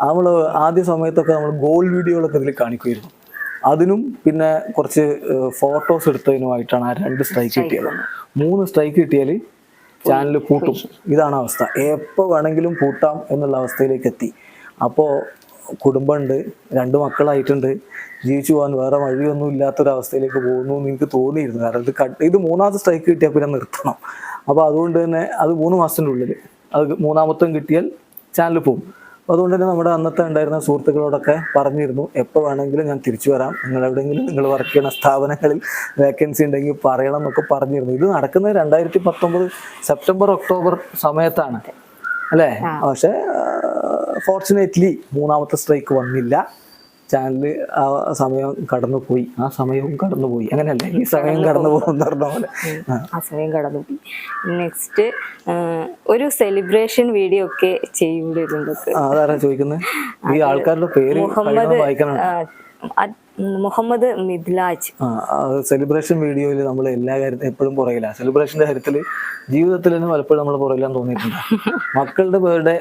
A: നമ്മൾ ആദ്യ സമയത്തൊക്കെ നമ്മൾ ഗോൾ വീഡിയോകളൊക്കെ ഇതിൽ കാണിക്കുമായിരുന്നു. അതിനും പിന്നെ കുറച്ച് ഫോട്ടോസ് എടുത്തതിനുമായിട്ടാണ് ആ രണ്ട് സ്ട്രൈക്ക് കിട്ടിയത്. മൂന്ന് സ്ട്രൈക്ക് കിട്ടിയാൽ ചാനൽ പൂട്ടും. ഇതാണ് അവസ്ഥ. എപ്പോൾ വേണമെങ്കിലും പൂട്ടാം എന്നുള്ള അവസ്ഥയിലേക്ക് എത്തി. അപ്പോൾ കുടുംബമുണ്ട് രണ്ട് മക്കളായിട്ടുണ്ട്. ജീവിച്ചു പോകാൻ വേറെ വഴിയൊന്നും ഇല്ലാത്തൊരവസ്ഥയിലേക്ക് പോകുന്നു എന്ന് എനിക്ക് തോന്നിയിരുന്നു. കാരണം ഇത് കട്ട് ഇത് മൂന്നാമത്തെ സ്ട്രൈക്ക് കിട്ടിയാൽ പിന്നെ നിർത്തണം. അപ്പോൾ അതുകൊണ്ട് തന്നെ അത് മൂന്ന് മാസത്തിന്റെ ഉള്ളിൽ അത് മൂന്നാമത്തും കിട്ടിയാൽ ചാനൽ പോകും അതുകൊണ്ട് തന്നെ നമ്മുടെ അന്നത്തെ ഉണ്ടായിരുന്ന സുഹൃത്തുക്കളോടൊക്കെ പറഞ്ഞിരുന്നു എപ്പോൾ വേണമെങ്കിലും ഞാൻ തിരിച്ചു വരാം. നിങ്ങൾ എവിടെയെങ്കിലും നിങ്ങൾ വർക്ക് ചെയ്യുന്ന സ്ഥാപനങ്ങളിൽ വേക്കൻസി ഉണ്ടെങ്കിൽ പറയണം എന്നൊക്കെ പറഞ്ഞിരുന്നു. ഇത് നടക്കുന്നത് രണ്ടായിരത്തി പത്തൊമ്പത് സെപ്റ്റംബർ ഒക്ടോബർ സമയത്താണ്. അല്ലേ? പക്ഷേ ഫോർച്ചുനേറ്റ്ലി മൂന്നാമത്തെ സ്ട്രൈക്ക് വന്നില്ല. ചാനൽ ആ സമയം കടന്നുപോയി. ആ സമയവും കടന്നുപോയി. അങ്ങനെയല്ലേ? ഈ സമയം കടന്നു പോകുന്ന പറഞ്ഞ പോലെ ആ.
B: സമയം കടന്നുപോയി. നെക്സ്റ്റ് ഒരു സെലിബ്രേഷൻ വീഡിയോ ഒക്കെ ചെയ്യൂടെ നിങ്ങൾക്ക്
A: ആ, അതാരാ ചോദിക്കുന്നത് ഈ ആൾക്കാരുടെ പേര് മുഹമ്മദ് വായിക്കണം
B: മുഹമ്മദ് മിദ്ലാജ്.
A: സെലിബ്രേഷൻ വീഡിയോയിൽ നമ്മൾ എല്ലാ കാര്യത്തിലും എപ്പോഴും പുറകില്ല സെലിബ്രേഷന്റെ കാര്യത്തിൽ ജീവിതത്തിൽ തന്നെ പലപ്പോഴും നമ്മൾ പുറകിലാന്ന് തോന്നിയിട്ടുണ്ട്. മക്കളുടെ ബർത്ത്ഡേ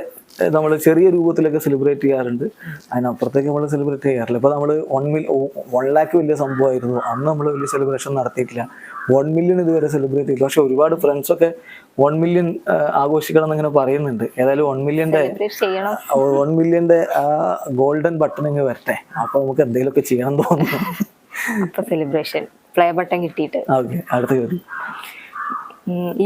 A: നമ്മൾ ചെറിയ രൂപത്തിലൊക്കെ സെലിബ്രേറ്റ് ചെയ്യാറുണ്ട്. അതിനപ്പുറത്തേക്ക് നമ്മൾ സെലിബ്രേറ്റ് ചെയ്യാറില്ല. ഇപ്പൊ നമ്മൾ വൺ മിൽ വൺ ലാക്ക് വലിയ സംഭവമായിരുന്നു. അന്ന് നമ്മൾ വലിയ സെലിബ്രേഷൻ നടത്തിയിട്ടില്ല. വൺ മില്യൺ ഇതുവരെ സെലിബ്രേറ്റ് ചെയ്തില്ല പക്ഷെ ഒരുപാട് ഫ്രണ്ട്സ് ഒക്കെ വൺ മില്യൺ ആഘോഷിക്കണം എന്നിങ്ങനെ പറയുന്നുണ്ട്. ഏതായാലും വൺ മില്യന്റെ വൺ മില്യന്റെ ആ ഗോൾഡൻ ബട്ടൺ ഇങ്ങ് വരട്ടെ. അപ്പൊ നമുക്ക് എന്തെങ്കിലുമൊക്കെ ചെയ്യണം തോന്നുന്നു.
B: അപ്പൊ സെലിബ്രേഷൻ പ്ലേ ബട്ടൺ കിട്ടിയിട്ട്.
A: ഓക്കെ അടുത്ത ചോദ്യം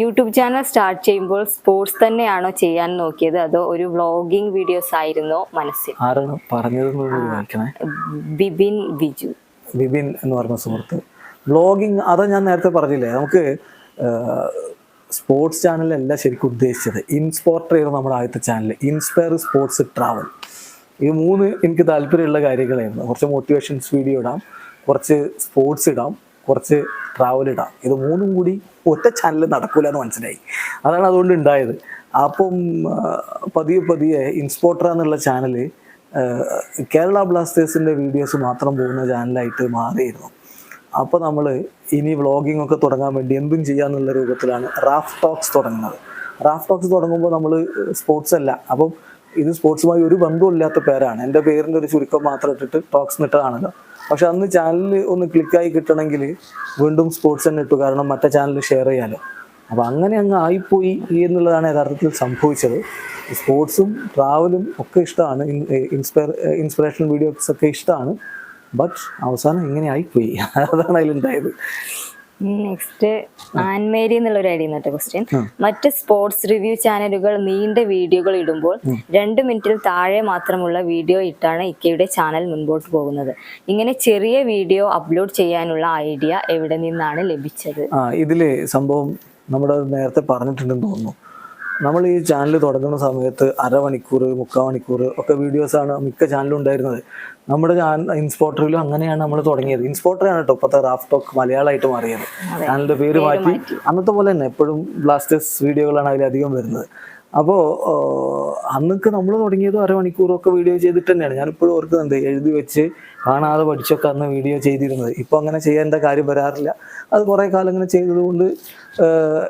B: യൂട്യൂബ് ചാനൽ സ്റ്റാർട്ട് ചെയ്യുമ്പോൾ സ്പോർട്സ് തന്നെയാണോ ചെയ്യാൻ നോക്കിയത്? അതോ ഒരു വ്ളോഗിംഗ് വീഡിയോസ് ആയിരുന്നോ മനസ്സിൽ?
A: ആരാണ് വായിക്കണേ
B: ബിബിൻ ബിജു.
A: ബിബിൻ എന്ന് പറഞ്ഞ സുഹൃത്ത്. വ്ളോഗിങ് അതാ ഞാൻ നേരത്തെ പറഞ്ഞില്ലേ? നമുക്ക് സ്പോർട്സ് ചാനലല്ല ശരിക്കും ഉദ്ദേശിച്ചത്. ഇൻസ്പോർട്ടർ ആയിരുന്നു നമ്മുടെ ആദ്യത്തെ ചാനൽ ഇൻസ്പയർ സ്പോർട്സ് ട്രാവൽ ഈ മൂന്ന് എനിക്ക് താല്പര്യമുള്ള കാര്യങ്ങളായിരുന്നു. കുറച്ച് മോട്ടിവേഷൻസ് വീഡിയോ ഇടാം. കുറച്ച് സ്പോർട്സ് ഇടാം. കുറച്ച് ട്രാവൽ ഇടാം. ഇത് മൂന്നും കൂടി ഒറ്റ ചാനൽ നടക്കൂല എന്ന് മനസ്സിലായി. അതാണ് അതുകൊണ്ട് ഉണ്ടായത്. അപ്പം പതിയെ പതിയെ ഇൻസ്പോർട്ടർ എന്നുള്ള ചാനൽ കേരള ബ്ലാസ്റ്റേഴ്സിന്റെ വീഡിയോസ് മാത്രം പോകുന്ന ചാനലായിട്ട് മാറിയിരുന്നു. അപ്പോൾ നമ്മൾ ഇനി വ്ളോഗിംഗ് ഒക്കെ തുടങ്ങാൻ വേണ്ടി എന്തും ചെയ്യാന്നുള്ള രൂപത്തിലാണ് റാഫ് ടോക്സ് തുടങ്ങുന്നത്. റാഫ് ടോക്സ് തുടങ്ങുമ്പോൾ നമ്മൾ സ്പോർട്സ് അല്ല. അപ്പം ഇത് സ്പോർട്സുമായി ഒരു ബന്ധവും ഇല്ലാത്ത പേരാണ്. എന്റെ പേരിന്റെ ഒരു ചുരുക്കം മാത്രം ഇട്ടിട്ട് ടോക്സ് നിട്ടതാണല്ലോ. പക്ഷെ അന്ന് ചാനൽ ഒന്ന് ക്ലിക്കായി കിട്ടണമെങ്കിൽ വീണ്ടും സ്പോർട്സ് തന്നെ ഇട്ടു. കാരണം മറ്റേ ചാനൽ ഷെയർ ചെയ്യാലോ. അപ്പോൾ അങ്ങനെ അങ്ങ് ആയിപ്പോയി എന്നുള്ളതാണ് യഥാർത്ഥത്തിൽ സംഭവിച്ചത്. സ്പോർട്സും ട്രാവലും ഒക്കെ ഇഷ്ടമാണ്. ഇൻസ്പയർ ഇൻസ്പിറേഷണൽ വീഡിയോസ് ഒക്കെ ഇഷ്ടമാണ്. ബട്ട് അവസാനം ഇങ്ങനെ ആയിപ്പോയി. അതാണ് അതിലുണ്ടായത്.
B: നെക്സ്റ്റ് ആൻമേരി എന്നുള്ള ഒരു ഐഡിയ എന്നിട്ട് ക്വസ്റ്റ്യൻ മറ്റ് സ്പോർട്സ് റിവ്യൂ ചാനലുകൾ നീണ്ട വീഡിയോകൾ ഇടുമ്പോൾ രണ്ട് മിനിറ്റിൽ താഴെ മാത്രമുള്ള വീഡിയോ ഇട്ടാണ് ഇക്കയുടെ ചാനൽ മുൻപോട്ട് പോകുന്നത്. ഇങ്ങനെ ചെറിയ വീഡിയോ അപ്ലോഡ് ചെയ്യാനുള്ള ഐഡിയ എവിടെ നിന്നാണ് ലഭിച്ചത്?
A: ആ ഇതിൽ സംഭവം നമ്മുടെ നേരത്തെ പറഞ്ഞിട്ടുണ്ടെന്ന് തോന്നുന്നു. നമ്മൾ ഈ ചാനൽ തുടങ്ങുന്ന സമയത്ത് അരമണിക്കൂർ മുക്കാൽ മണിക്കൂർ ഒക്കെ വീഡിയോസാണ് മിക്ക ചാനലും ഉണ്ടായിരുന്നത്. നമ്മുടെ ഇൻസ്പോർട്ടറിലും അങ്ങനെയാണ് നമ്മൾ തുടങ്ങിയത്. ഇൻസ്പോർട്ടറാണ് കേട്ടോ ഇപ്പോഴത്തെ റാഫ് ടോക്ക് മലയാളമായിട്ട് മാറിയത്. ചാനലിന്റെ പേര് മാറ്റി. അന്നത്തെ പോലെ തന്നെ എപ്പോഴും ബ്ലാസ്റ്റേഴ്സ് വീഡിയോകളാണ് അതിലധികം വരുന്നത്. അപ്പോൾ അന്നൊക്കെ നമ്മൾ തുടങ്ങിയത് അരമണിക്കൂറൊക്കെ വീഡിയോ ചെയ്തിട്ട് തന്നെയാണ്. ഞാനിപ്പോഴും ഓർക്കുന്നുണ്ട്. എഴുതി വെച്ച് കാണാതെ പഠിച്ചൊക്കെ അന്ന് വീഡിയോ ചെയ്തിരുന്നത്. ഇപ്പം അങ്ങനെ ചെയ്യേണ്ട കാര്യം വരാറില്ല. അത് കുറേ കാലം ഇങ്ങനെ ചെയ്തതുകൊണ്ട്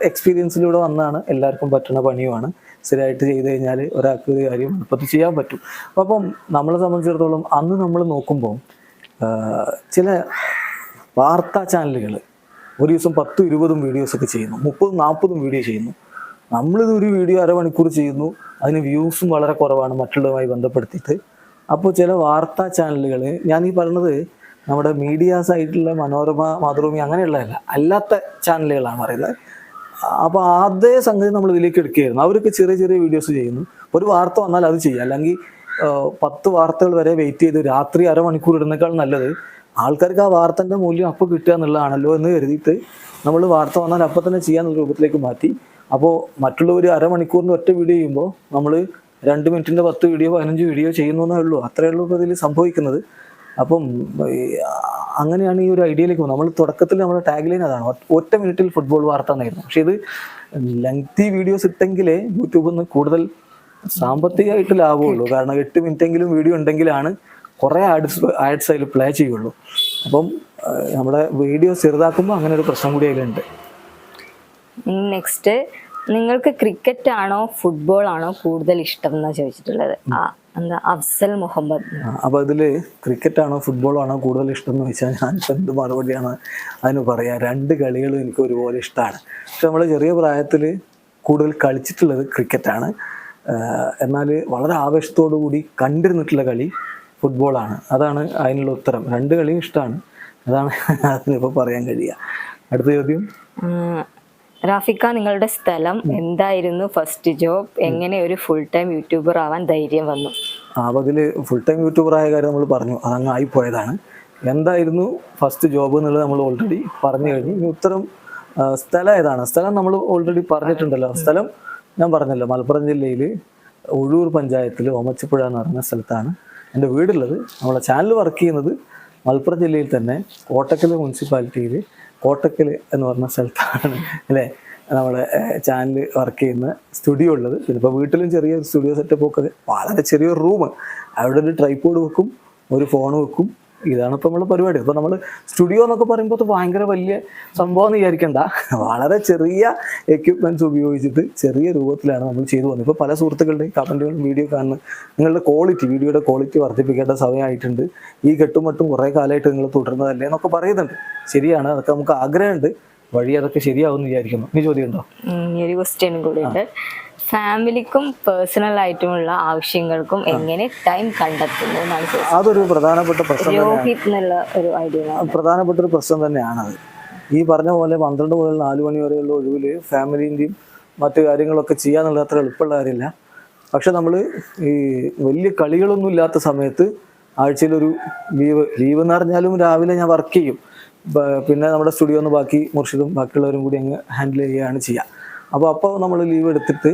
A: എക്സ്പീരിയൻസിലൂടെ വന്നാണ് എല്ലാവർക്കും പറ്റുന്ന പണിയുമാണ്. സ്ഥിരമായിട്ട് ചെയ്ത് കഴിഞ്ഞാൽ ഒരാൾക്ക് ഒരു കാര്യം എളുപ്പത്തിൽ ചെയ്യാൻ പറ്റും. അപ്പം നമ്മളെ സംബന്ധിച്ചിടത്തോളം അന്ന് നമ്മൾ നോക്കുമ്പോൾ ചില വാർത്താ ചാനലുകൾ ഒരു ദിവസം പത്തും ഇരുപതും വീഡിയോസൊക്കെ ചെയ്യുന്നു. മുപ്പതും നാൽപ്പതും വീഡിയോ ചെയ്യുന്നു. നമ്മളിത് ഒരു വീഡിയോ അരമണിക്കൂർ ചെയ്യുന്നു. അതിന് വ്യൂസും വളരെ കുറവാണ്. മറ്റുള്ളതുമായി ബന്ധപ്പെടുത്തിയിട്ട്. അപ്പോൾ ചില വാർത്താ ചാനലുകൾ ഞാൻ ഈ പറഞ്ഞത് നമ്മുടെ മീഡിയാസ് ആയിട്ടുള്ള മനോരമ മാതൃഭൂമി അങ്ങനെയുള്ളതല്ല അല്ലാത്ത ചാനലുകളാണ് പറയുന്നത്. അപ്പോൾ അതേ സംഗതി നമ്മൾ ഇതിലേക്ക് എടുക്കുകയായിരുന്നു. അവരൊക്കെ ചെറിയ ചെറിയ വീഡിയോസ് ചെയ്യുന്നു. ഒരു വാർത്ത വന്നാൽ അത് ചെയ്യുക അല്ലെങ്കിൽ പത്ത് വാർത്തകൾ വരെ വെയിറ്റ് ചെയ്ത് രാത്രി അരമണിക്കൂർ ഇടുന്നേക്കാൾ നല്ലത്. ആൾക്കാർക്ക് ആ വാർത്തന്റെ മൂല്യം അപ്പോൾ കിട്ടുക എന്നുള്ളതാണല്ലോ എന്ന് കരുതിയിട്ട് നമ്മൾ വാർത്ത വന്നാൽ അപ്പം തന്നെ ചെയ്യാൻ രൂപത്തിലേക്ക് മാറ്റി. അപ്പോൾ മറ്റുള്ളവർ അരമണിക്കൂറിന്റെ ഒറ്റ വീഡിയോ ചെയ്യുമ്പോൾ നമ്മൾ രണ്ട് മിനിറ്റിന്റെ പത്ത് വീഡിയോ പതിനഞ്ച് വീഡിയോ ചെയ്യുന്നു എന്നേ ഉള്ളൂ. അത്രയേ ഉള്ളൂ ഇതിൽ സംഭവിക്കുന്നത്. അപ്പം അങ്ങനെയാണ് ഈ ഒരു ഐഡിയയിലേക്ക് നമ്മൾ തുടക്കത്തിൽ നമ്മുടെ ടാഗ് ലൈൻ അതാണ് ഒറ്റ- മിനിറ്റിൽ ഫുട്ബോൾ വാർത്ത എന്നായിരുന്നു. പക്ഷേ ഇത് ലെങ്തി വീഡിയോസ് ഇട്ടെങ്കിലേ യൂട്യൂബിൽ നിന്ന് കൂടുതൽ സാമ്പത്തികമായിട്ട് ലാഭമുള്ളൂ. കാരണം എട്ട് മിനിറ്റ് എങ്കിലും വീഡിയോ ഉണ്ടെങ്കിലാണ് കുറേ ആഡ്സ് ആഡ്സ് അതിൽ പ്ലേ ചെയ്യുള്ളൂ. അപ്പം നമ്മുടെ വീഡിയോ ചെറുതാക്കുമ്പോൾ അങ്ങനെ ഒരു പ്രശ്നം കൂടി അതിലുണ്ട്.
B: നെക്സ്റ്റ് നിങ്ങൾക്ക് ക്രിക്കറ്റ് ആണോ ഫുട്ബോൾ ആണോ കൂടുതൽ ഇഷ്ടം എന്നാ ചോദിച്ചിട്ടുള്ളത്? എന്താ അഫ്സൽ മുഹമ്മദ്?
A: അപ്പൊ അതിൽ ക്രിക്കറ്റ് ആണോ ഫുട്ബോൾ ആണോ കൂടുതൽ ഇഷ്ടം എന്ന് വെച്ചാൽ ഞാൻ ഇപ്പം എന്ത് മറുപടിയാണ് അതിന് പറയാ. രണ്ട് കളികളും എനിക്ക് ഒരുപോലെ ഇഷ്ടമാണ് പക്ഷെ നമ്മൾ ചെറിയ പ്രായത്തിൽ കൂടുതൽ കളിച്ചിട്ടുള്ളത് ക്രിക്കറ്റാണ് എന്നാൽ വളരെ ആവേശത്തോടു കൂടി കണ്ടിരുന്നിട്ടുള്ള കളി ഫുട്ബോളാണ് അതാണ് അതിനുള്ള ഉത്തരം. രണ്ട് കളിയും ഇഷ്ടമാണ് അതാണ് അതിനിപ്പോൾ പറയാൻ കഴിയുക. അടുത്ത ചോദ്യം?
B: റാഫിക്ക നിങ്ങളുടെ സ്ഥലം എന്തായിരുന്നു ഫസ്റ്റ് ജോബ് എങ്ങനെ ഒരു ഫുൾ ടൈം യൂട്യൂബർ ആവാൻ ധൈര്യം വന്നു?
A: അപ്പോൾ അതിൽ ഫുൾ ടൈം യൂട്യൂബർ ആയ കാര്യം നമ്മൾ പറഞ്ഞു. അതങ്ങ് ആയിപ്പോയതാണ് എന്തായിരുന്നു ഫസ്റ്റ് ജോബ് എന്നുള്ളത് നമ്മൾ ഓൾറെഡി പറഞ്ഞു കഴിഞ്ഞു. ഇനി ഉത്തരം സ്ഥലം ഏതാണ്? സ്ഥലം നമ്മൾ ഓൾറെഡി പറഞ്ഞിട്ടുണ്ടല്ലോ. സ്ഥലം ഞാൻ പറഞ്ഞല്ലോ. മലപ്പുറം ജില്ലയിൽ ഒഴൂർ പഞ്ചായത്തിൽ ഓമച്ചപ്പുഴ എന്ന് പറയുന്ന സ്ഥലത്താണ് എന്റെ വീടുള്ളത്. നമ്മളെ ചാനൽ വർക്ക് ചെയ്യുന്നത് മലപ്പുറം ജില്ലയിൽ തന്നെ കോട്ടക്കൽ മുനിസിപ്പാലിറ്റിയിൽ കോട്ടക്കൽ എന്ന് പറഞ്ഞ സ്ഥലത്താണ് അല്ലേ? നമ്മുടെ ചാനൽ വർക്ക് ചെയ്യുന്ന സ്റ്റുഡിയോ ഉള്ളത്. ചിലപ്പോൾ വീട്ടിലും ചെറിയ സ്റ്റുഡിയോ സെറ്റപ്പ് ഒക്കെ. വളരെ ചെറിയൊരു റൂം അവിടെ ഒരു ട്രൈപ്പോഡ് വെക്കും ഒരു ഫോൺ വെക്കും. ഇതാണ് ഇപ്പോൾ നമ്മളെ പരിപാടി. അപ്പോൾ നമ്മൾ സ്റ്റുഡിയോ എന്നൊക്കെ പറയുമ്പോൾ അത് ഭയങ്കര വലിയ സംഭവം എന്ന് വിചാരിക്കണ്ട. വളരെ ചെറിയ എക്യുപ്മെന്റ്സ് ഉപയോഗിച്ചിട്ട് ചെറിയ രൂപത്തിലാണ് നമ്മൾ ചെയ്തു പോകുന്നത്. ഇപ്പോൾ പല സുഹൃത്തുക്കളുടെയും കമന്റുകളും വീഡിയോ കാണുന്ന നിങ്ങളുടെ ക്വാളിറ്റി വീഡിയോയുടെ ക്വാളിറ്റി വർദ്ധിപ്പിക്കേണ്ട സമയമായിട്ടുണ്ട്. ഈ കെട്ടുമട്ടും കുറേ കാലമായിട്ട് നിങ്ങൾ തുടരുന്നതല്ലേ എന്നൊക്കെ പറയുന്നുണ്ട്. ശരിയാണ് അതൊക്കെ നമുക്ക് ആഗ്രഹമുണ്ട്. വഴി അതൊക്കെ ശരിയാവും എന്ന് വിചാരിക്കുന്നു. ഇനി ചോദ്യം ഉണ്ടോ
B: ഒരു ക്വസ്റ്റ്യൻ കൂടി ഉണ്ട്. ഫാമിലിക്കും പേഴ്സണൽ ആയിട്ടുമുള്ള ആവശ്യങ്ങൾക്കും എങ്ങനെ ടൈം കണ്ടെത്തുന്നു എന്നാണ്
A: അതൊരു പ്രധാനപ്പെട്ട പ്രശ്നം
B: രോഹിത് എന്നുള്ള ഒരു ഐഡിയ
A: പ്രധാനപ്പെട്ട ഒരു പ്രശ്നം തന്നെയാണ് അത്. ഈ പറഞ്ഞ പോലെ പന്ത്രണ്ട് മുതൽ നാല് മണി വരെയുള്ള ഒഴിവിൽ ഫാമിലിന്റെയും മറ്റു കാര്യങ്ങളൊക്കെ ചെയ്യാന്നുള്ളത് അത്ര എളുപ്പമുള്ള കാര്യമില്ല. പക്ഷെ നമ്മൾ ഈ വലിയ കളികളൊന്നും ഇല്ലാത്ത സമയത്ത് ആഴ്ചയിലൊരു ലീവ് ലീവ് എന്ന് പറഞ്ഞാലും രാവിലെ ഞാൻ വർക്ക് ചെയ്യും. പിന്നെ നമ്മുടെ സ്റ്റുഡിയോ ഒന്ന് ബാക്കി മുർഷിദും ബാക്കിയുള്ളവരും കൂടി അങ്ങ് ഹാൻഡിൽ ചെയ്യുകയാണ് ചെയ്യുക. അപ്പോൾ അപ്പോൾ നമ്മൾ ലീവ് എടുത്തിട്ട്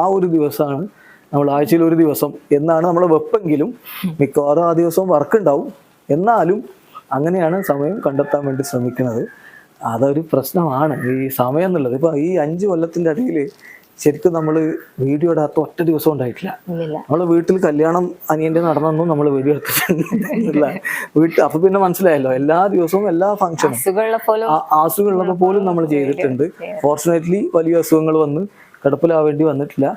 A: ആ ഒരു ദിവസമാണ് നമ്മൾ ആഴ്ചയിൽ ഒരു ദിവസം എന്നാണ് നമ്മൾ വെപ്പെങ്കിലും മിക്കവാറും ആ ദിവസം വർക്ക് ഉണ്ടാവും എന്നാലും അങ്ങനെയാണ് സമയം കണ്ടെത്താൻ വേണ്ടി ശ്രമിക്കുന്നത്. അതൊരു പ്രശ്നമാണ്. ഈ സമയം എന്നുള്ളത്. ഇപ്പൊ ഈ അഞ്ച് കൊല്ലത്തിന്റെ ഇടയിൽ ശരിക്കും നമ്മൾ വീഡിയോ ഇടാത്ത ഒറ്റ ദിവസം ഉണ്ടായിട്ടില്ല. നമ്മളെ വീട്ടിൽ കല്യാണം അനിയന്റെ നടന്നൊന്നും നമ്മൾ വീഡിയോ എടുത്തിട്ടില്ല. വീട്ടിൽ അപ്പൊ പിന്നെ മനസ്സിലായല്ലോ. എല്ലാ ദിവസവും എല്ലാ ഫംഗ്ഷനും
B: അസുഖമുള്ള പോലും
A: പോലും നമ്മൾ ചെയ്തിട്ടുണ്ട്. ഫോർച്ചുനേറ്റ്ലി വലിയ അസുഖങ്ങൾ വന്ന് കിടപ്പിലാവേണ്ടി വന്നിട്ടില്ല.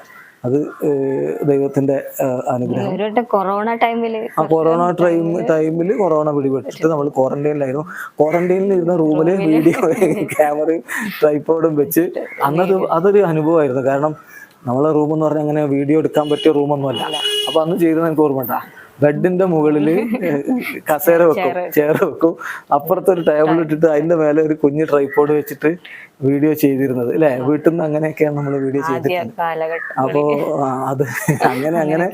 A: അത് ദൈവത്തിന്റെ അനുഗ്രഹം.
B: കൊറോണ ടൈമിൽ
A: ആ കൊറോണ ടൈം ടൈമിൽ കൊറോണ പിടിപെട്ടിട്ട് നമ്മൾ ക്വാറന്റൈനിലായിരുന്നു. ക്വാറന്റൈനിൽ ഇരുന്ന റൂമിൽ വീഡിയോ ക്യാമറയും ട്രൈപ്പോഡും വെച്ച് അന്നത് അതൊരു അനുഭവമായിരുന്നു. കാരണം നമ്മളെ റൂം എന്ന് പറഞ്ഞാൽ അങ്ങനെ വീഡിയോ എടുക്കാൻ പറ്റിയ റൂമൊന്നുമല്ല. അപ്പൊ അന്ന് ചെയ്തത് എനിക്ക് ഓർമ്മ ഉണ്ടാ ബെഡിന്റെ മുകളിൽ കസേര വെക്കും ചെയർ വെക്കും. അപ്പുറത്ത് ഒരു ടേബിൾ ഇട്ടിട്ട് അതിന്റെ മേലെ ഒരു കുഞ്ഞു ട്രൈപോഡ് വെച്ചിട്ട് വീഡിയോ ചെയ്തിരുന്നത്. അല്ലെ വീട്ടിൽ നിന്ന് അങ്ങനെയൊക്കെയാണ് നമ്മൾ വീഡിയോ
B: ചെയ്തിരുന്നത്.
A: അപ്പോ അത് അങ്ങനെ അങ്ങനെ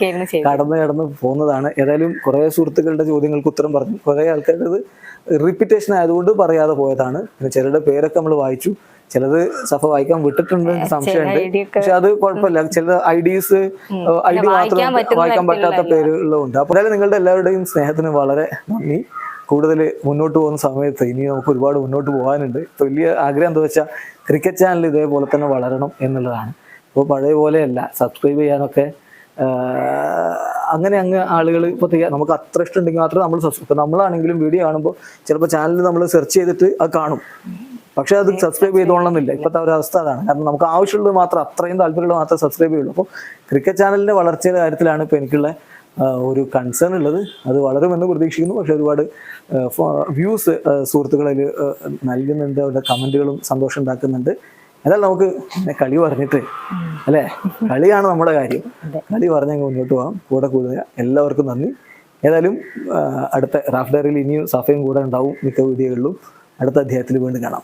A: കടന്നു കടന്നു പോകുന്നതാണ്. ഏതായാലും കുറെ സുഹൃത്തുക്കളുടെ ചോദ്യങ്ങൾക്ക് ഉത്തരം പറഞ്ഞു. കുറെ ആൾക്കാരുടെ റിപ്പീറ്റേഷൻ ആയതുകൊണ്ട് പറയാതെ പോയതാണ്. പിന്നെ ചിലരുടെ പേരൊക്കെ നമ്മൾ വായിച്ചു. ചിലത് സഫ വായിക്കാൻ വിട്ടിട്ടുണ്ട് സംശയമുണ്ട്. പക്ഷെ അത് കുഴപ്പമില്ല. ചില ഐ ഐഡി ഐ ഡി മാത്രം വായിക്കാൻ പറ്റാത്ത പേരുകളുണ്ട്. അപ്പൊ എന്തായാലും നിങ്ങളുടെ എല്ലാവരുടെയും സ്നേഹത്തിന് വളരെ നന്ദി. കൂടുതൽ മുന്നോട്ട് പോകുന്ന സമയത്ത് ഇനി നമുക്ക് ഒരുപാട് മുന്നോട്ട് പോകാനുണ്ട്. വലിയ ആഗ്രഹം എന്താ വെച്ചാൽ ക്രിക്കറ്റ് ചാനൽ ഇതേപോലെ തന്നെ വളരണം എന്നുള്ളതാണ്. ഇപ്പോൾ പഴയ പോലെയല്ല. സബ്സ്ക്രൈബ് ചെയ്യാനൊക്കെ അങ്ങനെ അങ്ങ് ആളുകൾ ഇപ്പോൾ നമുക്ക് അത്ര ഇഷ്ടമുണ്ടെങ്കിൽ മാത്രമേ നമ്മൾ സബ്സ്ക്രൈബ് നമ്മളാണെങ്കിലും വീഡിയോ കാണുമ്പോൾ ചിലപ്പോൾ ചാനൽ നമ്മൾ സെർച്ച് ചെയ്തിട്ട് അത് കാണും. പക്ഷെ അത് സബ്സ്ക്രൈബ് ചെയ്തോളണമെന്നില്ല. ഇപ്പോഴത്തെ ഒരു അവസ്ഥ അതാണ്. കാരണം നമുക്ക് ആവശ്യമുള്ളത് മാത്രം അത്രയും താല്പര്യമുള്ളത് മാത്രമേ സബ്സ്ക്രൈബ് ചെയ്യുള്ളൂ. അപ്പോൾ ക്രിക്കറ്റ് ചാനലിന്റെ വളർച്ചയുടെ കാര്യത്തിലാണ് ഇപ്പോൾ എനിക്കുള്ള ഒരു കൺസേൺ ഉള്ളത്. അത് വളരുമെന്ന് പ്രതീക്ഷിക്കുന്നു. പക്ഷെ ഒരുപാട് വ്യൂസ് സുഹൃത്തുക്കളിൽ നൽകുന്നുണ്ട്. അവരുടെ കമന്റുകളും സന്തോഷം ഉണ്ടാക്കുന്നുണ്ട്. എന്നാലും നമുക്ക് കളി പറഞ്ഞിട്ട് അല്ലേ? കളിയാണ് നമ്മുടെ കാര്യം. കളി പറഞ്ഞങ്ങ് മുന്നോട്ട് പോകാം. കൂടെ കൂടുക എല്ലാവർക്കും നന്ദി. ഏതായാലും അടുത്ത റാഫ് ഡയറിയിൽ ഇനിയും സഫയും കൂടെ ഉണ്ടാവും മിക്ക വീഡിയോകളിലും. അടുത്ത അധ്യായത്തിൽ വീണ്ടും കാണാം.